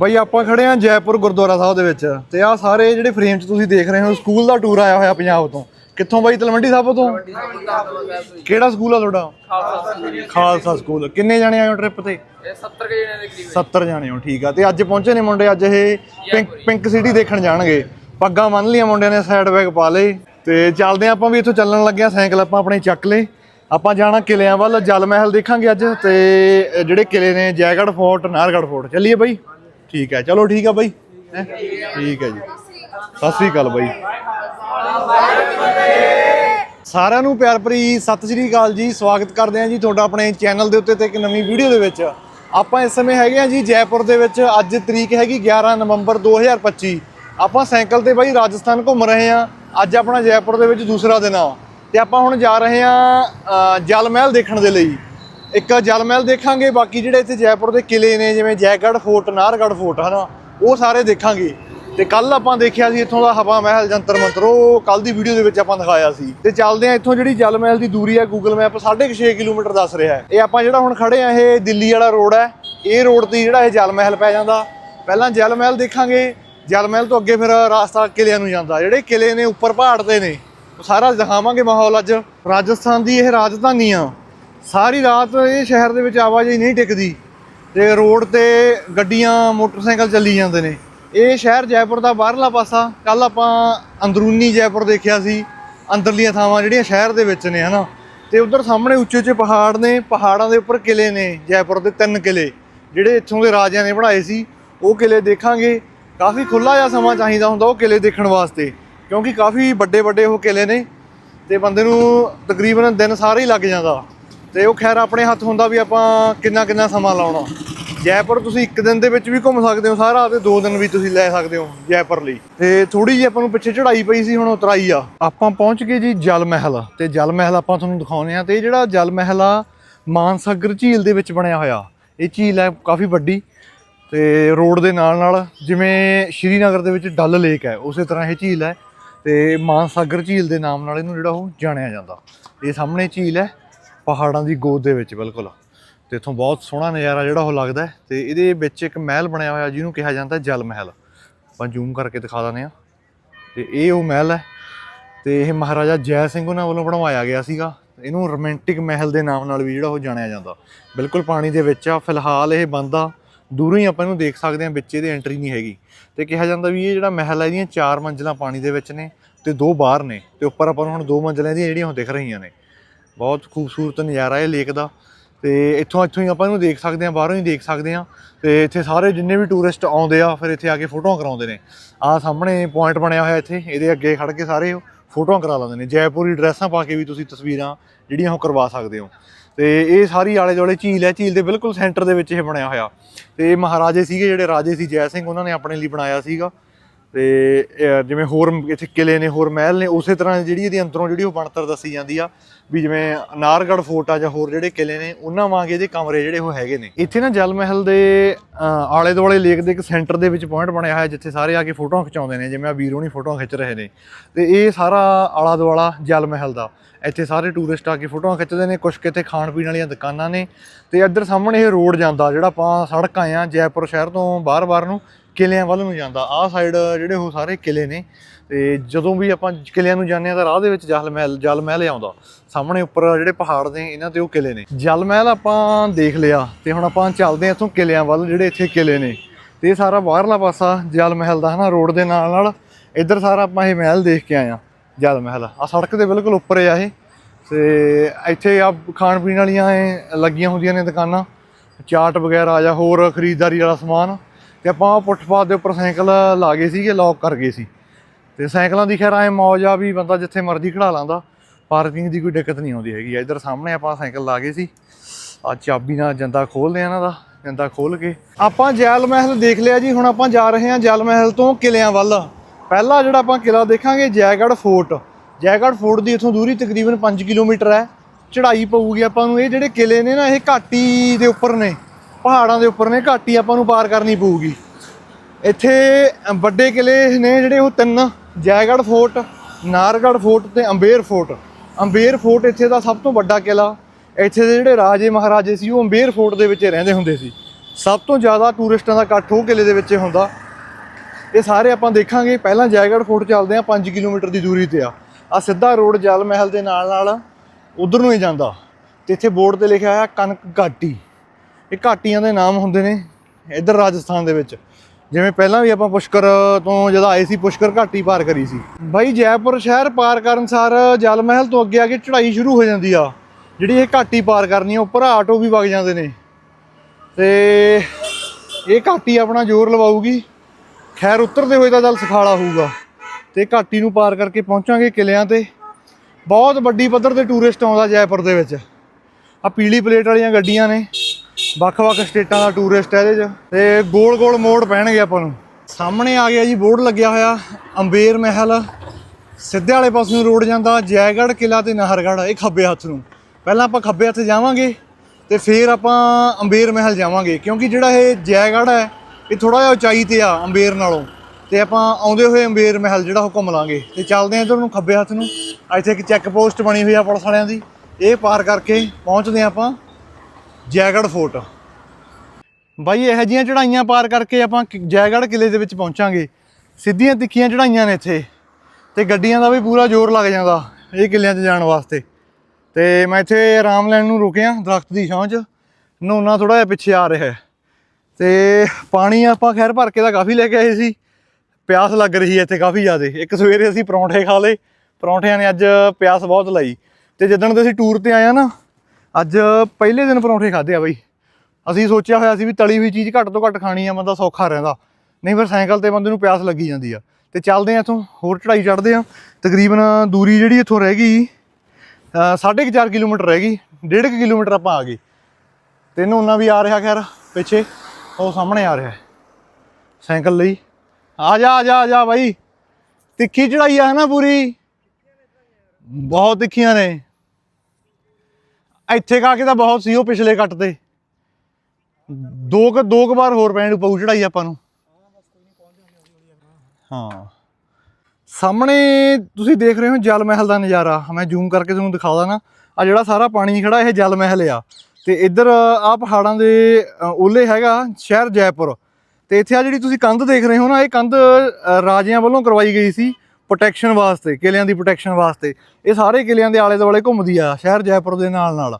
ਬਈ ਆਪਾਂ ਖੜੇ ਆ ਜੈਪੁਰ ਗੁਰਦੁਆਰਾ ਸਾਹਿਬ ਦੇ ਵਿੱਚ ਤੇ ਆ ਸਾਰੇ ਜਿਹੜੇ ਫਰੇਮ 'ਚ ਤੁਸੀਂ ਦੇਖ ਰਹੇ ਹੋ ਸਕੂਲ ਦਾ ਟੂਰ ਆਇਆ ਹੋਇਆ ਪੰਜਾਬ ਤੋਂ। ਕਿੱਥੋਂ ਬਾਈ? ਤਲਵੰਡੀ ਸਾਹਿਬ ਤੋਂ? ਕਿਹੜਾ ਸਕੂਲ ਆ ਤੁਹਾਡਾ? ਖਾਲਸਾ ਸਕੂਲ ਕਿੰਨੇ ਜਾਣੇ ਆਏ ਹੋ ਟ੍ਰਿਪ ਤੇ? ਇਹ 70 ਕੇ ਜਣੇ ਦੇ ਕਰੀਬ 70 ਜਾਣੇ ਹੋ ਠੀਕ ਆ। ਤੇ ਅੱਜ ਪਹੁੰਚੇ ਨੇ ਮੁੰਡੇ ਅੱਜ ਇਹ ਪਿੰਕ ਪਿੰਕ ਸਿਟੀ ਦੇਖਣ ਜਾਣਗੇ। ਪੱਗਾਂ ਬੰਨ ਲੀਆਂ ਮੁੰਡਿਆਂ ਨੇ ਸਾਈਡ ਬੈਗ ਪਾ ਲਏ। ਤੇ ਚੱਲਦੇ ਆਪਾਂ ਵੀ ਇੱਥੋਂ ਚੱਲਣ ਲੱਗੇ ਆ ਸਾਈਕਲ ਆਪਾਂ ਆਪਣੇ ਚੱਕ ਲਏ। ਆਪਾਂ ਜਾਣਾ ਕਿਲਿਆਂ ਵੱਲ ਜਲ ਮਹਿਲ ਦੇਖਾਂਗੇ ਅੱਜ। ਤੇ ਜਿਹੜੇ ਕਿਲੇ ਨੇ ਜੈਗੜ ਫੋਰਟ ਨਾਰਗੜ ਫੋਰਟ। ਚੱਲੀਏ ਬਾਈ। ਠੀਕ ਹੈ, ਚਲੋ ਠੀਕ ਆ ਬਾਈ। ਹੈਂ? ਠੀਕ ਹੈ ਜੀ। ਸਤਿ ਸ੍ਰੀ ਅਕਾਲ ਬਾਈ। ਸਾਰਿਆਂ ਨੂੰ ਪਿਆਰ ਭਰੀ ਸਤਿ ਸ੍ਰੀ ਅਕਾਲ ਜੀ। ਸਵਾਗਤ ਕਰਦੇ ਹਾਂ ਜੀ ਤੁਹਾਡਾ ਆਪਣੇ ਚੈਨਲ ਦੇ ਉੱਤੇ ਤੇ ਇੱਕ ਨਵੀਂ ਵੀਡੀਓ ਦੇ ਵਿੱਚ। ਆਪਾਂ ਇਸ ਸਮੇਂ ਹੈਗੇ ਆ ਜੀ ਜੈਪੁਰ ਦੇ ਵਿੱਚ। ਅੱਜ ਤਰੀਕ ਹੈਗੀ 11 ਨਵੰਬਰ 2025 ਆਪਾਂ ਸਾਈਕਲ ਤੇ ਬਾਈ ਰਾਜਸਥਾਨ ਘੁੰਮ ਰਹੇ ਆ ਅੱਜ ਆਪਣਾ ਜੈਪੁਰ ਦੇ ਵਿੱਚ ਦੂਸਰਾ ਦਿਨ ਆ। ਤੇ ਆਪਾਂ ਹੁਣ ਜਾ ਰਹੇ ਆ ਜਲ ਮਹਿਲ ਦੇਖਣ ਦੇ ਲਈ। ਇੱਕ ਜਲ ਮਹਿਲ ਦੇਖਾਂਗੇ, ਬਾਕੀ ਜਿਹੜੇ ਇੱਥੇ ਜੈਪੁਰ ਦੇ ਕਿਲੇ ਨੇ, ਜਿਵੇਂ ਜੈਗੜ ਫੋਰਟ ਨਾਹਰਗੜ੍ਹ ਫੋਰਟ, ਹਨਾ, ਉਹ ਸਾਰੇ ਦੇਖਾਂਗੇ। ਤੇ ਕੱਲ ਆਪਾਂ ਦੇਖਿਆ ਸੀ ਇੱਥੋਂ ਦਾ ਹਵਾ ਮਹਿਲ, ਜੰਤਰ ਮੰਤਰ, ਉਹ ਕੱਲ ਦੀ ਵੀਡੀਓ ਦੇ ਵਿੱਚ ਆਪਾਂ ਦਿਖਾਇਆ ਸੀ। ਤੇ ਚੱਲਦੇ ਆ ਇੱਥੋਂ ਜਿਹੜੀ ਜਲ ਮਹਿਲ ਦੀ ਦੂਰੀ ਹੈ ਗੂਗਲ ਮੈਪ 6.5 ਕਿਲੋਮੀਟਰ ਦੱਸ ਰਿਹਾ ਹੈ। ਇਹ ਆਪਾਂ ਜਿਹੜਾ ਹੁਣ ਖੜੇ ਆ ਇਹ ਦਿੱਲੀ ਵਾਲਾ ਰੋਡ ਹੈ। ਇਹ ਰੋਡ ਤੇ ਜਿਹੜਾ ਇਹ ਜਲ ਮਹਿਲ ਪੈ ਜਾਂਦਾ। ਪਹਿਲਾਂ ਜਲ ਮਹਿਲ ਦੇਖਾਂਗੇ। ਜਲ ਮਹਿਲ ਤੋਂ ਅੱਗੇ ਫਿਰ ਰਾਸਤਾ ਕਿਲਿਆਂ ਨੂੰ ਜਾਂਦਾ। ਜਿਹੜੇ ਕਿਲੇ ਨੇ, ਉੱਪਰ ਪਹਾੜ ਤੇ ਨੇ, ਉਹ ਸਾਰਾ ਦਿਖਾਵਾਂਗੇ ਮਾਹੌਲ ਅੱਜ। ਰਾਜਸਥਾਨ ਦੀ ਇਹ ਰਾਜਧਾਨੀ ਆ। ਸਾਰੀ ਰਾਤ ਇਹ ਸ਼ਹਿਰ ਦੇ ਵਿੱਚ ਆਵਾਜਾਈ ਨਹੀਂ ਟਿਕਦੀ ਤੇ ਰੋਡ ਤੇ ਗੱਡੀਆਂ, ਮੋਟਰਸਾਈਕਲ ਚੱਲੀ ਜਾਂਦੇ ਨੇ। ਇਹ ਸ਼ਹਿਰ ਜੈਪੁਰ ਦਾ ਬਾਹਰਲਾ ਪਾਸਾ ਕੱਲ ਆਪਾਂ ਅੰਦਰੂਨੀ ਜੈਪੁਰ ਦੇਖਿਆ ਸੀ। ਅੰਦਰਲੀਆਂ ਥਾਵਾਂ ਜਿਹੜੀਆਂ ਸ਼ਹਿਰ ਦੇ ਵਿੱਚ ਨੇ, ਹਨਾ? ਤੇ ਉਧਰ ਸਾਹਮਣੇ ਉੱਚੇ ਉੱਚੇ ਪਹਾੜ ਨੇ, ਪਹਾੜਾਂ ਦੇ ਉੱਪਰ ਕਿਲੇ ਨੇ, ਜੈਪੁਰ ਦੇ ਤਿੰਨ ਕਿਲੇ। ਜਿਹੜੇ ਇੱਥੋਂ ਦੇ ਰਾਜਿਆਂ ਨੇ ਬਣਾਏ ਸੀ, ਉਹ ਕਿਲੇ ਦੇਖਾਂਗੇ। ਕਾਫੀ ਖੁੱਲਾ ਜਿਹਾ ਸਮਾਂ ਚਾਹੀਦਾ ਹੁੰਦਾ ਉਹ ਕਿਲੇ ਦੇਖਣ ਵਾਸਤੇ, ਕਿਉਂਕਿ ਕਾਫੀ ਵੱਡੇ ਵੱਡੇ ਉਹ ਕਿਲੇ ਨੇ ਤੇ ਬੰਦੇ ਨੂੰ ਤਕਰੀਬਨ ਦਿਨ ਸਾਰਾ ਹੀ ਲੱਗ ਜਾਂਦਾ। ਤੇ ਉਹ ਖੈਰ ਆਪਣੇ ਹੱਥ ਹੁੰਦਾ ਵੀ ਆਪਾਂ ਕਿੰਨਾ ਕਿੰਨਾ ਸਮਾਂ ਲਾਉਣਾ। ਜੈਪੁਰ ਤੁਸੀਂ ਇੱਕ ਦਿਨ ਦੇ ਵਿੱਚ ਵੀ ਘੁੰਮ ਸਕਦੇ ਹੋ, ਸਾਰਾ ਤੇ ਦੋ ਦਿਨ ਵੀ ਤੁਸੀਂ ਲੈ ਸਕਦੇ ਹੋ ਜੈਪੁਰ ਲਈ। ਤੇ ਥੋੜੀ ਜਿਹੀ ਆਪਾਂ ਨੂੰ ਪਿੱਛੇ ਚੜਾਈ ਪਈ ਸੀ, ਹੁਣ ਉਤਰਾਈ ਆ। ਆਪਾਂ ਪਹੁੰਚ ਗਏ ਜੀ ਜਲ ਮਹਿਲ ਤੇ ਜਲ ਮਹਿਲ ਆਪਾਂ ਤੁਹਾਨੂੰ ਦਿਖਾਉਨੇ ਆ ਤੇ ਇਹ ਜਿਹੜਾ ਜਲ ਮਹਿਲ ਆ ਮਾਨਸਾਗਰ ਝੀਲ ਦੇ ਵਿੱਚ ਬਣਿਆ ਹੋਇਆ। ਇਹ ਝੀਲ ਹੈ ਕਾਫੀ ਵੱਡੀ ਤੇ ਰੋਡ ਦੇ ਨਾਲ ਨਾਲ ਜਿਵੇਂ ਸ਼੍ਰੀਨਗਰ ਦੇ ਵਿੱਚ ਡਲ ਲੇਕ ਹੈ, ਉਸੇ ਤਰ੍ਹਾਂ ਇਹ ਝੀਲ ਹੈ ਤੇ ਮਾਨਸਾਗਰ ਝੀਲ ਦੇ ਨਾਮ ਨਾਲ ਇਹਨੂੰ ਜਿਹੜਾ ਉਹ ਜਾਣਿਆ ਜਾਂਦਾ। ਇਹ ਸਾਹਮਣੇ ਝੀਲ ਹੈ ਪਹਾੜਾਂ ਦੀ ਗੋਦ ਦੇ ਵਿੱਚ, ਬਿਲਕੁਲ। ਤੇ ਇਥੋਂ ਬਹੁਤ ਸੋਹਣਾ ਨਜ਼ਾਰਾ ਜਿਹੜਾ ਉਹ ਲੱਗਦਾ ਹੈ ਤੇ ਇਹਦੇ ਵਿੱਚ ਇੱਕ ਮਹਿਲ ਬਣਿਆ ਹੋਇਆ, ਜਿਹਨੂੰ ਕਿਹਾ ਜਾਂਦਾ ਜਲ ਮਹਿਲ। ਆਪਾਂ ਜ਼ੂਮ ਕਰਕੇ ਦਿਖਾ ਦਿੰਦੇ ਆ ਤੇ ਇਹ ਉਹ ਮਹਿਲ ਹੈ ਤੇ ਇਹ ਮਹਾਰਾਜਾ ਜੈ ਸਿੰਘ ਉਹਨਾਂ ਵੱਲੋਂ ਬਣਵਾਇਆ ਗਿਆ ਸੀਗਾ। ਇਹਨੂੰ ਰੋਮਾਂਟਿਕ ਮਹਿਲ ਦੇ ਨਾਮ ਨਾਲ ਵੀ ਜਿਹੜਾ ਉਹ ਜਾਣਿਆ ਜਾਂਦਾ। ਬਿਲਕੁਲ ਪਾਣੀ ਦੇ ਵਿੱਚ ਆ, ਫਿਲਹਾਲ ਇਹ ਬੰਦਾ ਦੂਰੋਂ ਹੀ ਆਪਾਂ ਇਹਨੂੰ ਦੇਖ ਸਕਦੇ ਹਾਂ, ਵਿੱਚ ਇਹਦੇ ਐਂਟਰੀ ਨਹੀਂ ਹੈਗੀ। ਤੇ ਕਿਹਾ ਜਾਂਦਾ ਵੀ ਇਹ ਜਿਹੜਾ ਮਹਿਲ ਹੈ, ਇਹਦੀਆਂ ਚਾਰ ਮੰਜ਼ਲਾਂ ਪਾਣੀ ਦੇ ਵਿੱਚ ਨੇ ਤੇ ਦੋ ਬਾਹਰ ਨੇ। ਤੇ ਉੱਪਰ ਆਪਾਂ ਨੂੰ ਹੁਣ ਦੋ ਮੰਜ਼ਲਾਂ ਦੀਆਂ ਜਿਹੜੀਆਂ ਉਹ ਦਿਖ ਰਹੀਆਂ ਨੇ। ਬਹੁਤ ਖੂਬਸੂਰਤ ਨਜ਼ਾਰਾ ਹੈ ਲੇਕ ਦਾ। ਤੇ ਇੱਥੋਂ ਇੱਥੋਂ ਹੀ ਆਪਾਂ ਇਹਨੂੰ ਦੇਖ ਸਕਦੇ ਹਾਂ, ਬਾਹਰੋਂ ਹੀ ਦੇਖ ਸਕਦੇ ਹਾਂ। ਤੇ ਇੱਥੇ ਸਾਰੇ ਜਿੰਨੇ ਵੀ ਟੂਰਿਸਟ ਆਉਂਦੇ ਆ, ਫਿਰ ਇੱਥੇ ਆ ਕੇ ਫੋਟੋਆਂ ਕਰਾਉਂਦੇ ਨੇ। ਆਹ ਸਾਹਮਣੇ ਪੁਆਇੰਟ ਬਣਿਆ ਹੋਇਆ ਇੱਥੇ, ਇਹਦੇ ਅੱਗੇ ਖੜ ਕੇ ਸਾਰੇ ਫੋਟੋਆਂ ਕਰਾ ਲੈਂਦੇ ਨੇ। ਜੈਪੁਰੀ ਡਰੈਸਾਂ ਪਾ ਕੇ ਵੀ ਤੁਸੀਂ ਤਸਵੀਰਾਂ ਜਿਹੜੀਆਂ ਉਹ ਕਰਵਾ ਸਕਦੇ ਹੋ। ਤੇ ਇਹ ਸਾਰੀ ਆਲੇ ਦੁਆਲੇ ਝੀਲ ਹੈ। ਝੀਲ ਦੇ ਬਿਲਕੁਲ ਸੈਂਟਰ ਦੇ ਵਿੱਚ ਇਹ ਬਣਿਆ ਹੋਇਆ। ਤੇ ਇਹ ਮਹਾਰਾਜੇ ਸੀਗੇ, ਜਿਹੜੇ ਰਾਜੇ ਸੀ ਜੈ ਸਿੰਘ, ਉਹਨਾਂ ਨੇ ਆਪਣੇ ਲਈ ਬਣਾਇਆ ਸੀਗਾ। ਤੇ ਜਿਵੇਂ ਹੋਰ ਇੱਥੇ ਕਿਲੇ ਨੇ, ਹੋਰ ਮਹਿਲ ਨੇ, ਉਸੇ ਤਰ੍ਹਾਂ ਜਿਹੜੀ ਇਹਦੀ ਅੰਦਰੋਂ ਜਿਹੜੀ ਉਹ ਬਣਤਰ ਦੱਸੀ ਜਾਂਦੀ ਆ ਵੀ ਜਿਵੇਂ ਨਾਰਗੜ੍ਹ ਫੋਰਟ ਆ ਜਾਂ ਹੋਰ ਜਿਹੜੇ ਕਿਲੇ ਨੇ, ਉਹਨਾਂ ਵਾਂਗ ਇਹਦੇ ਕਮਰੇ ਜਿਹੜੇ ਉਹ ਹੈਗੇ ਨੇ। ਇੱਥੇ ਨਾ ਜਲ ਮਹਿਲ ਦੇ ਆਲੇ ਦੁਆਲੇ ਲੇਕ ਦੇ ਇੱਕ ਸੈਂਟਰ ਦੇ ਵਿੱਚ ਪੁਆਇੰਟ ਬਣਿਆ ਹੋਇਆ, ਜਿੱਥੇ ਸਾਰੇ ਆ ਕੇ ਫੋਟੋਆਂ ਖਿਚਾਉਂਦੇ ਨੇ, ਜਿਵੇਂ ਆ ਵੀਰ ਹੋਣੀ ਫੋਟੋਆਂ ਖਿੱਚ ਰਹੇ ਨੇ। ਤੇ ਇਹ ਸਾਰਾ ਆਲਾ ਦੁਆਲਾ ਜਲ ਮਹਿਲ ਦਾ, ਇੱਥੇ ਸਾਰੇ ਟੂਰਿਸਟ ਆ ਕੇ ਫੋਟੋਆਂ ਖਿੱਚਦੇ ਨੇ ਕੁਝ ਕਿਤੇ ਖਾਣ ਪੀਣ ਵਾਲੀਆਂ ਦੁਕਾਨਾਂ ਨੇ। ਤੇ ਇੱਧਰ ਸਾਹਮਣੇ ਇਹ ਰੋਡ ਜਾਂਦਾ, ਜਿਹੜਾ ਆਪਾਂ ਸੜਕ ਆਏ ਆ ਜੈਪੁਰ ਸ਼ਹਿਰ ਤੋਂ ਬਾਹਰ-ਬਾਹਰ ਨੂੰ ਕਿਲਿਆਂ ਵੱਲ ਨੂੰ ਜਾਂਦਾ। ਆਹ ਸਾਈਡ ਜਿਹੜੇ ਉਹ ਸਾਰੇ ਕਿਲੇ ਨੇ। ਤੇ ਜਦੋਂ ਵੀ ਆਪਾਂ ਕਿਲਿਆਂ ਨੂੰ ਜਾਂਦੇ ਆ ਤਾਂ ਰਾਹ ਦੇ ਵਿੱਚ ਜਲ ਮਹਿਲ ਜਲ ਮਹਿਲ ਆਉਂਦਾ। ਸਾਹਮਣੇ ਉੱਪਰ ਜਿਹੜੇ ਪਹਾੜ ਨੇ, ਇਹਨਾਂ ਤੇ ਉਹ ਕਿਲੇ ਨੇ। ਜਲ ਮਹਿਲ ਆਪਾਂ ਦੇਖ ਲਿਆ ਤੇ ਹੁਣ ਆਪਾਂ ਚੱਲਦੇ ਆ ਇੱਥੋਂ ਕਿਲਿਆਂ ਵੱਲ ਜਿਹੜੇ ਇੱਥੇ ਕਿਲੇ ਨੇ। ਤੇ ਇਹ ਸਾਰਾ ਬਾਹਰਲਾ ਪਾਸਾ ਜਲ ਮਹਿਲ ਦਾ ਹਨਾ, ਰੋਡ ਦੇ ਨਾਲ ਨਾਲ। ਇੱਧਰ ਸਾਰਾ ਆਪਾਂ ਇਹ ਮਹਿਲ ਦੇਖ ਕੇ ਆਏ ਆ ਜਲ ਮਹਿਲ। ਆ ਸੜਕ ਦੇ ਬਿਲਕੁਲ ਉੱਪਰ ਆ ਇਹ। ਤੇ ਇੱਥੇ ਆ ਖਾਣ ਪੀਣ ਵਾਲੀਆਂ ਲੱਗੀਆਂ ਹੁੰਦੀਆਂ ਨੇ ਦੁਕਾਨਾਂ। ਚਾਟ ਵਗੈਰਾ ਜਾਂ ਹੋਰ ਖਰੀਦਦਾਰੀ ਵਾਲਾ ਸਮਾਨ। ਤੇ ਆਪਾਂ ਫੁੱਟਪਾਥ ਦੇ ਉੱਪਰ ਸਾਈਕਲ ਲਾ ਗਏ ਸੀਗੇ ਲੌਕ ਕਰ ਗਏ ਸੀ। ਤੇ ਸਾਈਕਲਾਂ ਦੀ ਖੈਰ ਐ ਮੌਜ ਆ ਵੀ ਬੰਦਾ ਜਿੱਥੇ ਮਰਜ਼ੀ ਖੜਾ ਲਾਂਦਾ ਪਾਰਕਿੰਗ ਦੀ ਕੋਈ ਦਿੱਕਤ ਨਹੀਂ ਆਉਂਦੀ ਹੈਗੀ ਇੱਧਰ ਸਾਹਮਣੇ ਆਪਾਂ ਸਾਈਕਲ ਲਾ ਗਏ ਸੀ। ਆ ਚਾਬੀ ਨਾਲ ਜੰਦਾ ਖੋਲਦੇ ਆ ਇਹਨਾਂ ਦਾ, ਜੰਦਾ ਖੋਲ ਕੇ। ਆਪਾਂ ਜੈਲ ਮਹਿਲ ਦੇਖ ਲਿਆ ਜੀ, ਹੁਣ ਆਪਾਂ ਜਾ ਰਹੇ ਹਾਂ ਜੈਲ ਮਹਿਲ ਤੋਂ ਕਿਲਿਆਂ ਵੱਲ। ਪਹਿਲਾ ਜਿਹੜਾ ਆਪਾਂ ਕਿਲਾ ਦੇਖਾਂਗੇ ਜੈਗੜ ਫੋਰਟ। ਜੈਗੜ ਫੋਰਟ ਦੀ ਇਥੋਂ ਦੂਰੀ ਤਕਰੀਬਨ 5 ਕਿਲੋਮੀਟਰ ਹੈ। ਚੜ੍ਹਾਈ ਪਊਗੀ ਆਪਾਂ ਨੂੰ। ਇਹ ਜਿਹੜੇ ਕਿਲੇ ਨੇ ਨਾ, ਇਹ ਘਾਟੀ ਦੇ ਉੱਪਰ ਨੇ। ਪਹਾੜਾਂ ਦੇ ਉੱਪਰ ਨੇ, ਘਾਟੀ ਆਪਾਂ ਨੂੰ ਪਾਰ ਕਰਨੀ ਪਊਗੀ। ਇੱਥੇ ਵੱਡੇ ਕਿਲੇ ਨੇ ਜਿਹੜੇ ਉਹ ਤਿੰਨ ਜੈਗੜ ਫੋਰਟ ਨਾਰਗੜ ਫੋਰਟ ਤੇ ਅੰਬੇਰ ਫੋਰਟ। ਅੰਬੇਰ ਫੋਰਟ ਇੱਥੇ ਦਾ ਸਭ ਤੋਂ ਵੱਡਾ ਕਿਲਾ ਇੱਥੇ ਦੇ ਜਿਹੜੇ ਰਾਜੇ ਮਹਾਰਾਜੇ ਸੀ, ਉਹ ਅੰਬੇਰ ਫੋਰਟ ਦੇ ਵਿੱਚ ਰਹਿੰਦੇ ਹੁੰਦੇ ਸੀ। ਸਭ ਤੋਂ ਜ਼ਿਆਦਾ ਟੂਰਿਸਟਾਂ ਦਾ ਇਕੱਠ ਉਹ ਕਿਲੇ ਦੇ ਵਿੱਚ ਹੁੰਦਾ। ਇਹ ਸਾਰੇ ਆਪਾਂ ਦੇਖਾਂਗੇ, ਪਹਿਲਾਂ ਜੈਗੜ੍ਹ ਫੋਰਟ ਚੱਲਦੇ ਆ 5 ਕਿਲੋਮੀਟਰ ਦੀ ਦੂਰੀ ਤੇ ਆ। ਆ ਸਿੱਧਾ ਰੋਡ ਜਲ ਮਹਿਲ ਦੇ ਨਾਲ ਨਾਲ ਉਧਰ ਨੂੰ ਹੀ ਜਾਂਦਾ। ਤੇ ਇੱਥੇ ਬੋਰਡ ਤੇ ਲਿਖਿਆ ਹੋਇਆ ਕਨਕ ਘਾਟੀ। ਇਹ ਘਾਟੀਆਂ ਦੇ ਨਾਮ ਹੁੰਦੇ ਨੇ ਇੱਧਰ ਰਾਜਸਥਾਨ ਦੇ ਵਿੱਚ। ਜਿਵੇਂ ਪਹਿਲਾਂ ਵੀ ਆਪਾਂ ਪੁਸ਼ਕਰ ਤੋਂ ਜਦੋਂ ਆਏ ਸੀ, ਪੁਸ਼ਕਰ ਘਾਟੀ ਪਾਰ ਕਰੀ ਸੀ। ਬਾਈ, ਜੈਪੁਰ ਸ਼ਹਿਰ ਪਾਰ ਕਰਨ ਸਾਰ ਜਲ ਮਹਿਲ ਤੋਂ ਅੱਗੇ ਆ ਕੇ ਚੜ੍ਹਾਈ ਸ਼ੁਰੂ ਹੋ ਜਾਂਦੀ ਆ। ਜਿਹੜੀ ਇਹ ਘਾਟੀ ਪਾਰ ਕਰਨੀ ਆ, ਉੱਪਰ ਆਟੋ ਵੀ ਵਗ ਜਾਂਦੇ ਨੇ। ਤੇ ਇਹ ਘਾਟੀ ਆਪਣਾ ਜ਼ੋਰ ਲਵਾਊਗੀ। ਖੈਰ, ਉਤਰਦੇ ਹੋਏ ਤਾਂ ਚੱਲ ਸਖਾਲਾ ਹੋਊਗਾ। ਤੇ ਘਾਟੀ ਨੂੰ ਪਾਰ ਕਰਕੇ ਪਹੁੰਚਾਂਗੇ ਕਿਲਿਆਂ ਤੇ। ਬਹੁਤ ਵੱਡੀ ਪੱਧਰ ਤੇ ਟੂਰਿਸਟ ਆਉਂਦਾ ਜੈਪੁਰ ਦੇ ਵਿੱਚ। ਆ ਪੀਲੀ ਪਲੇਟ ਵਾਲੀਆਂ ਗੱਡੀਆਂ ਨੇ। ਵੱਖ-ਵੱਖ ਸਟੇਟਾਂ ਦਾ ਟੂਰਿਸਟ ਹੈ ਇਹਦੇ 'ਚ। ਤੇ ਗੋਲ-ਗੋਲ ਮੋੜ ਪੈਣਗੇ ਆਪਾਂ ਨੂੰ। ਸਾਹਮਣੇ ਆ ਗਿਆ ਜੀ, ਬੋਰਡ ਲੱਗਿਆ ਹੋਇਆ, ਅੰਬੇਰ ਮਹਿਲ। ਸਿੱਧੇ ਵਾਲੇ ਪਾਸੇ ਨੂੰ ਰੋਡ ਜਾਂਦਾ, ਜੈਗੜ੍ਹ ਕਿਲਾ ਤੇ ਨਾਹਰਗੜ੍ਹ, ਇਹ ਖੱਬੇ ਹੱਥ ਨੂੰ। ਪਹਿਲਾਂ ਆਪਾਂ ਖੱਬੇ ਹੱਥ ਜਾਵਾਂਗੇ, ਤੇ ਫਿਰ ਆਪਾਂ ਅੰਬੇਰ ਮਹਿਲ ਜਾਵਾਂਗੇ। ਕਿਉਂਕਿ ਜਿਹੜਾ ਇਹ ਜੈਗੜ੍ਹ ਹੈ, ਇਹ ਥੋੜਾ ਜਿਹਾ ਉਚਾਈ ਤੇ ਆ, ਅੰਬੇਰ ਨਾਲੋਂ। ਤੇ ਆਪਾਂ ਆਉਂਦੇ ਹੋਏ ਅੰਬੇਰ ਮਹਿਲ ਜਿਹੜਾ ਉਹ ਘੁੰਮ ਲਾਂਗੇ। ਤੇ ਚੱਲਦੇ ਆ ਇਧਰ ਨੂੰ ਖੱਬੇ ਹੱਥ ਨੂੰ। ਇੱਥੇ ਇੱਕ ਚੈੱਕ ਪੋਸਟ ਬਣੀ ਹੋਈ ਆ ਪੁਲਿਸ ਵਾਲਿਆਂ ਦੀ। ਇਹ ਪਾਰ ਕਰਕੇ ਪਹੁੰਚਦੇ ਆ ਆਪਾਂ। ਜੈਗੜ੍ਹ ਫੋਰਟ। ਬਾਈ, ਇਹੋ ਜਿਹੀਆਂ ਚੜਾਈਆਂ ਪਾਰ ਕਰਕੇ ਆਪਾਂ ਕਿ- ਜੈਗੜ੍ਹ ਕਿਲੇ ਦੇ ਵਿੱਚ ਪਹੁੰਚਾਂਗੇ। ਸਿੱਧੀਆਂ ਤਿੱਖੀਆਂ ਚੜਾਈਆਂ ਨੇ ਇੱਥੇ। ਤੇ ਗੱਡੀਆਂ ਦਾ ਵੀ ਪੂਰਾ ਜ਼ੋਰ ਲੱਗ ਜਾਂਦਾ ਇਹ ਕਿਲਿਆਂ 'ਚ ਜਾਣ ਵਾਸਤੇ। ਤੇ ਮੈਂ ਇੱਥੇ ਆਰਾਮ ਲੈਣ ਨੂੰ ਰੁਕਿਆ ਦਰਖਤ ਦੀ ਛਾਂ 'ਚ। ਨੋਨਾ ਥੋੜਾ ਜਿਹਾ ਪਿੱਛੇ ਆ ਰਿਹਾ ਹੈ। ਤੇ ਪਾਣੀ ਆਪਾਂ ਖੈਰ ਭਰ ਕੇ ਤਾਂ ਕਾਫੀ ਲੈ ਕੇ ਆਏ ਸੀ। ਪਿਆਸ ਲੱਗ ਰਹੀ ਹੈ ਇੱਥੇ ਕਾਫੀ ਜ਼ਿਆਦਾ। ਇੱਕ ਸਵੇਰੇ ਅਸੀਂ ਪਰੌਂਠੇ ਖਾ ਲਏ। ਪਰੌਂਠਿਆਂ ਨੇ ਅੱਜ ਪਿਆਸ ਬਹੁਤ ਲਾਈ। ਤੇ ਜਦੋਂ ਦੇ ਅਸੀਂ ਟੂਰ ਤੇ ਆਇਆ ਨਾ ਅੱਜ ਪਹਿਲੇ ਦਿਨ ਪਰੌਂਠੇ ਖਾਦੇ ਆ ਬਾਈ। ਅਸੀਂ ਸੋਚਿਆ ਹੋਇਆ ਸੀ ਵੀ ਤਲੀ ਹੋਈ ਚੀਜ਼ ਘੱਟ ਤੋਂ ਘੱਟ ਖਾਣੀ ਆ ਬੰਦਾ ਸੌਖਾ ਰਹਿੰਦਾ। ਨਹੀਂ ਫਿਰ ਸਾਈਕਲ ਤੇ ਬੰਦੇ ਨੂੰ ਪਿਆਸ ਲੱਗੀ ਜਾਂਦੀ ਆ। ਤੇ ਚੱਲਦੇ ਆ ਇੱਥੋਂ ਹੋਰ ਚੜਾਈ ਚੜਦੇ ਆ। ਤਕਰੀਬਨ ਦੂਰੀ ਜਿਹੜੀ ਇੱਥੋਂ ਰਹਿ ਗਈ ਅ, ਸਾਢੇ ਕੁ ਚਾਰ ਕਿਲੋਮੀਟਰ ਰਹਿ ਗਈ ਡੇਢ ਕੁ ਕਿਲੋਮੀਟਰ ਆਪਾਂ ਆ ਗਏ। ਤੇ ਉਹਨਾਂ ਵੀ ਆ ਰਿਹਾ ਖੈਰ ਪਿੱਛੇ ਉਹ ਸਾਹਮਣੇ ਆ ਰਿਹਾ। ਸਾਈਕਲ ਲਈ। ਆ ਜਾ ਆ ਜਾ ਆ ਜਾ ਬਾਈ। ਤਿੱਖੀ ਚੜਾਈ ਆ ਨਾ ਪੂਰੀ? ਬਹੁਤ ਤਿੱਖੀਆਂ ਨੇ। ਇੱਥੇ ਕਾ ਕੇ ਤਾਂ ਬਹੁਤ ਸੀ ਉਹ ਪਿਛਲੇ ਕੱਟ ਤੇ। ਦੋ ਕ ਦੋ ਕੁ ਵਾਰ ਹੋਰ ਪੈਣ ਪਊ ਚੜਾਈ ਆਪਾਂ ਨੂੰ। ਹਾਂ। ਸਾਹਮਣੇ ਤੁਸੀਂ ਦੇਖ ਰਹੇ ਹੋ ਜਲ ਮਹਿਲ ਦਾ ਨਜ਼ਾਰਾ। ਮੈਂ ਜ਼ੂਮ ਕਰਕੇ ਤੁਹਾਨੂੰ ਦਿਖਾ ਦਾਂ ਆ ਜਿਹੜਾ ਸਾਰਾ ਪਾਣੀ ਖੜਾ, ਇਹ ਜਲ ਮਹਿਲ ਆ। ਤੇ ਇੱਧਰ ਆ ਪਹਾੜਾਂ ਦੇ ਓਲੇ ਹੈਗਾ ਸ਼ਹਿਰ ਜੈਪੁਰ। ਤੇ ਇੱਥੇ ਆ ਜਿਹੜੀ ਤੁਸੀਂ ਕੰਧ ਦੇਖ ਰਹੇ ਹੋ ਨਾ, ਇਹ ਕੰਧ ਰਾਜਿਆਂ ਵੱਲੋਂ ਕਰਵਾਈ ਗਈ ਸੀ। ਪ੍ਰੋਟੈਕਸ਼ਨ ਵਾਸਤੇ, ਕਿਲਿਆਂ ਦੀ ਪ੍ਰੋਟੈਕਸ਼ਨ ਵਾਸਤੇ। ਇਹ ਸਾਰੇ ਕਿਲਿਆਂ ਦੇ ਆਲੇ ਦੁਆਲੇ ਘੁੰਮਦੀ ਆ, ਸ਼ਹਿਰ ਜੈਪੁਰ ਦੇ ਨਾਲ ਨਾਲ।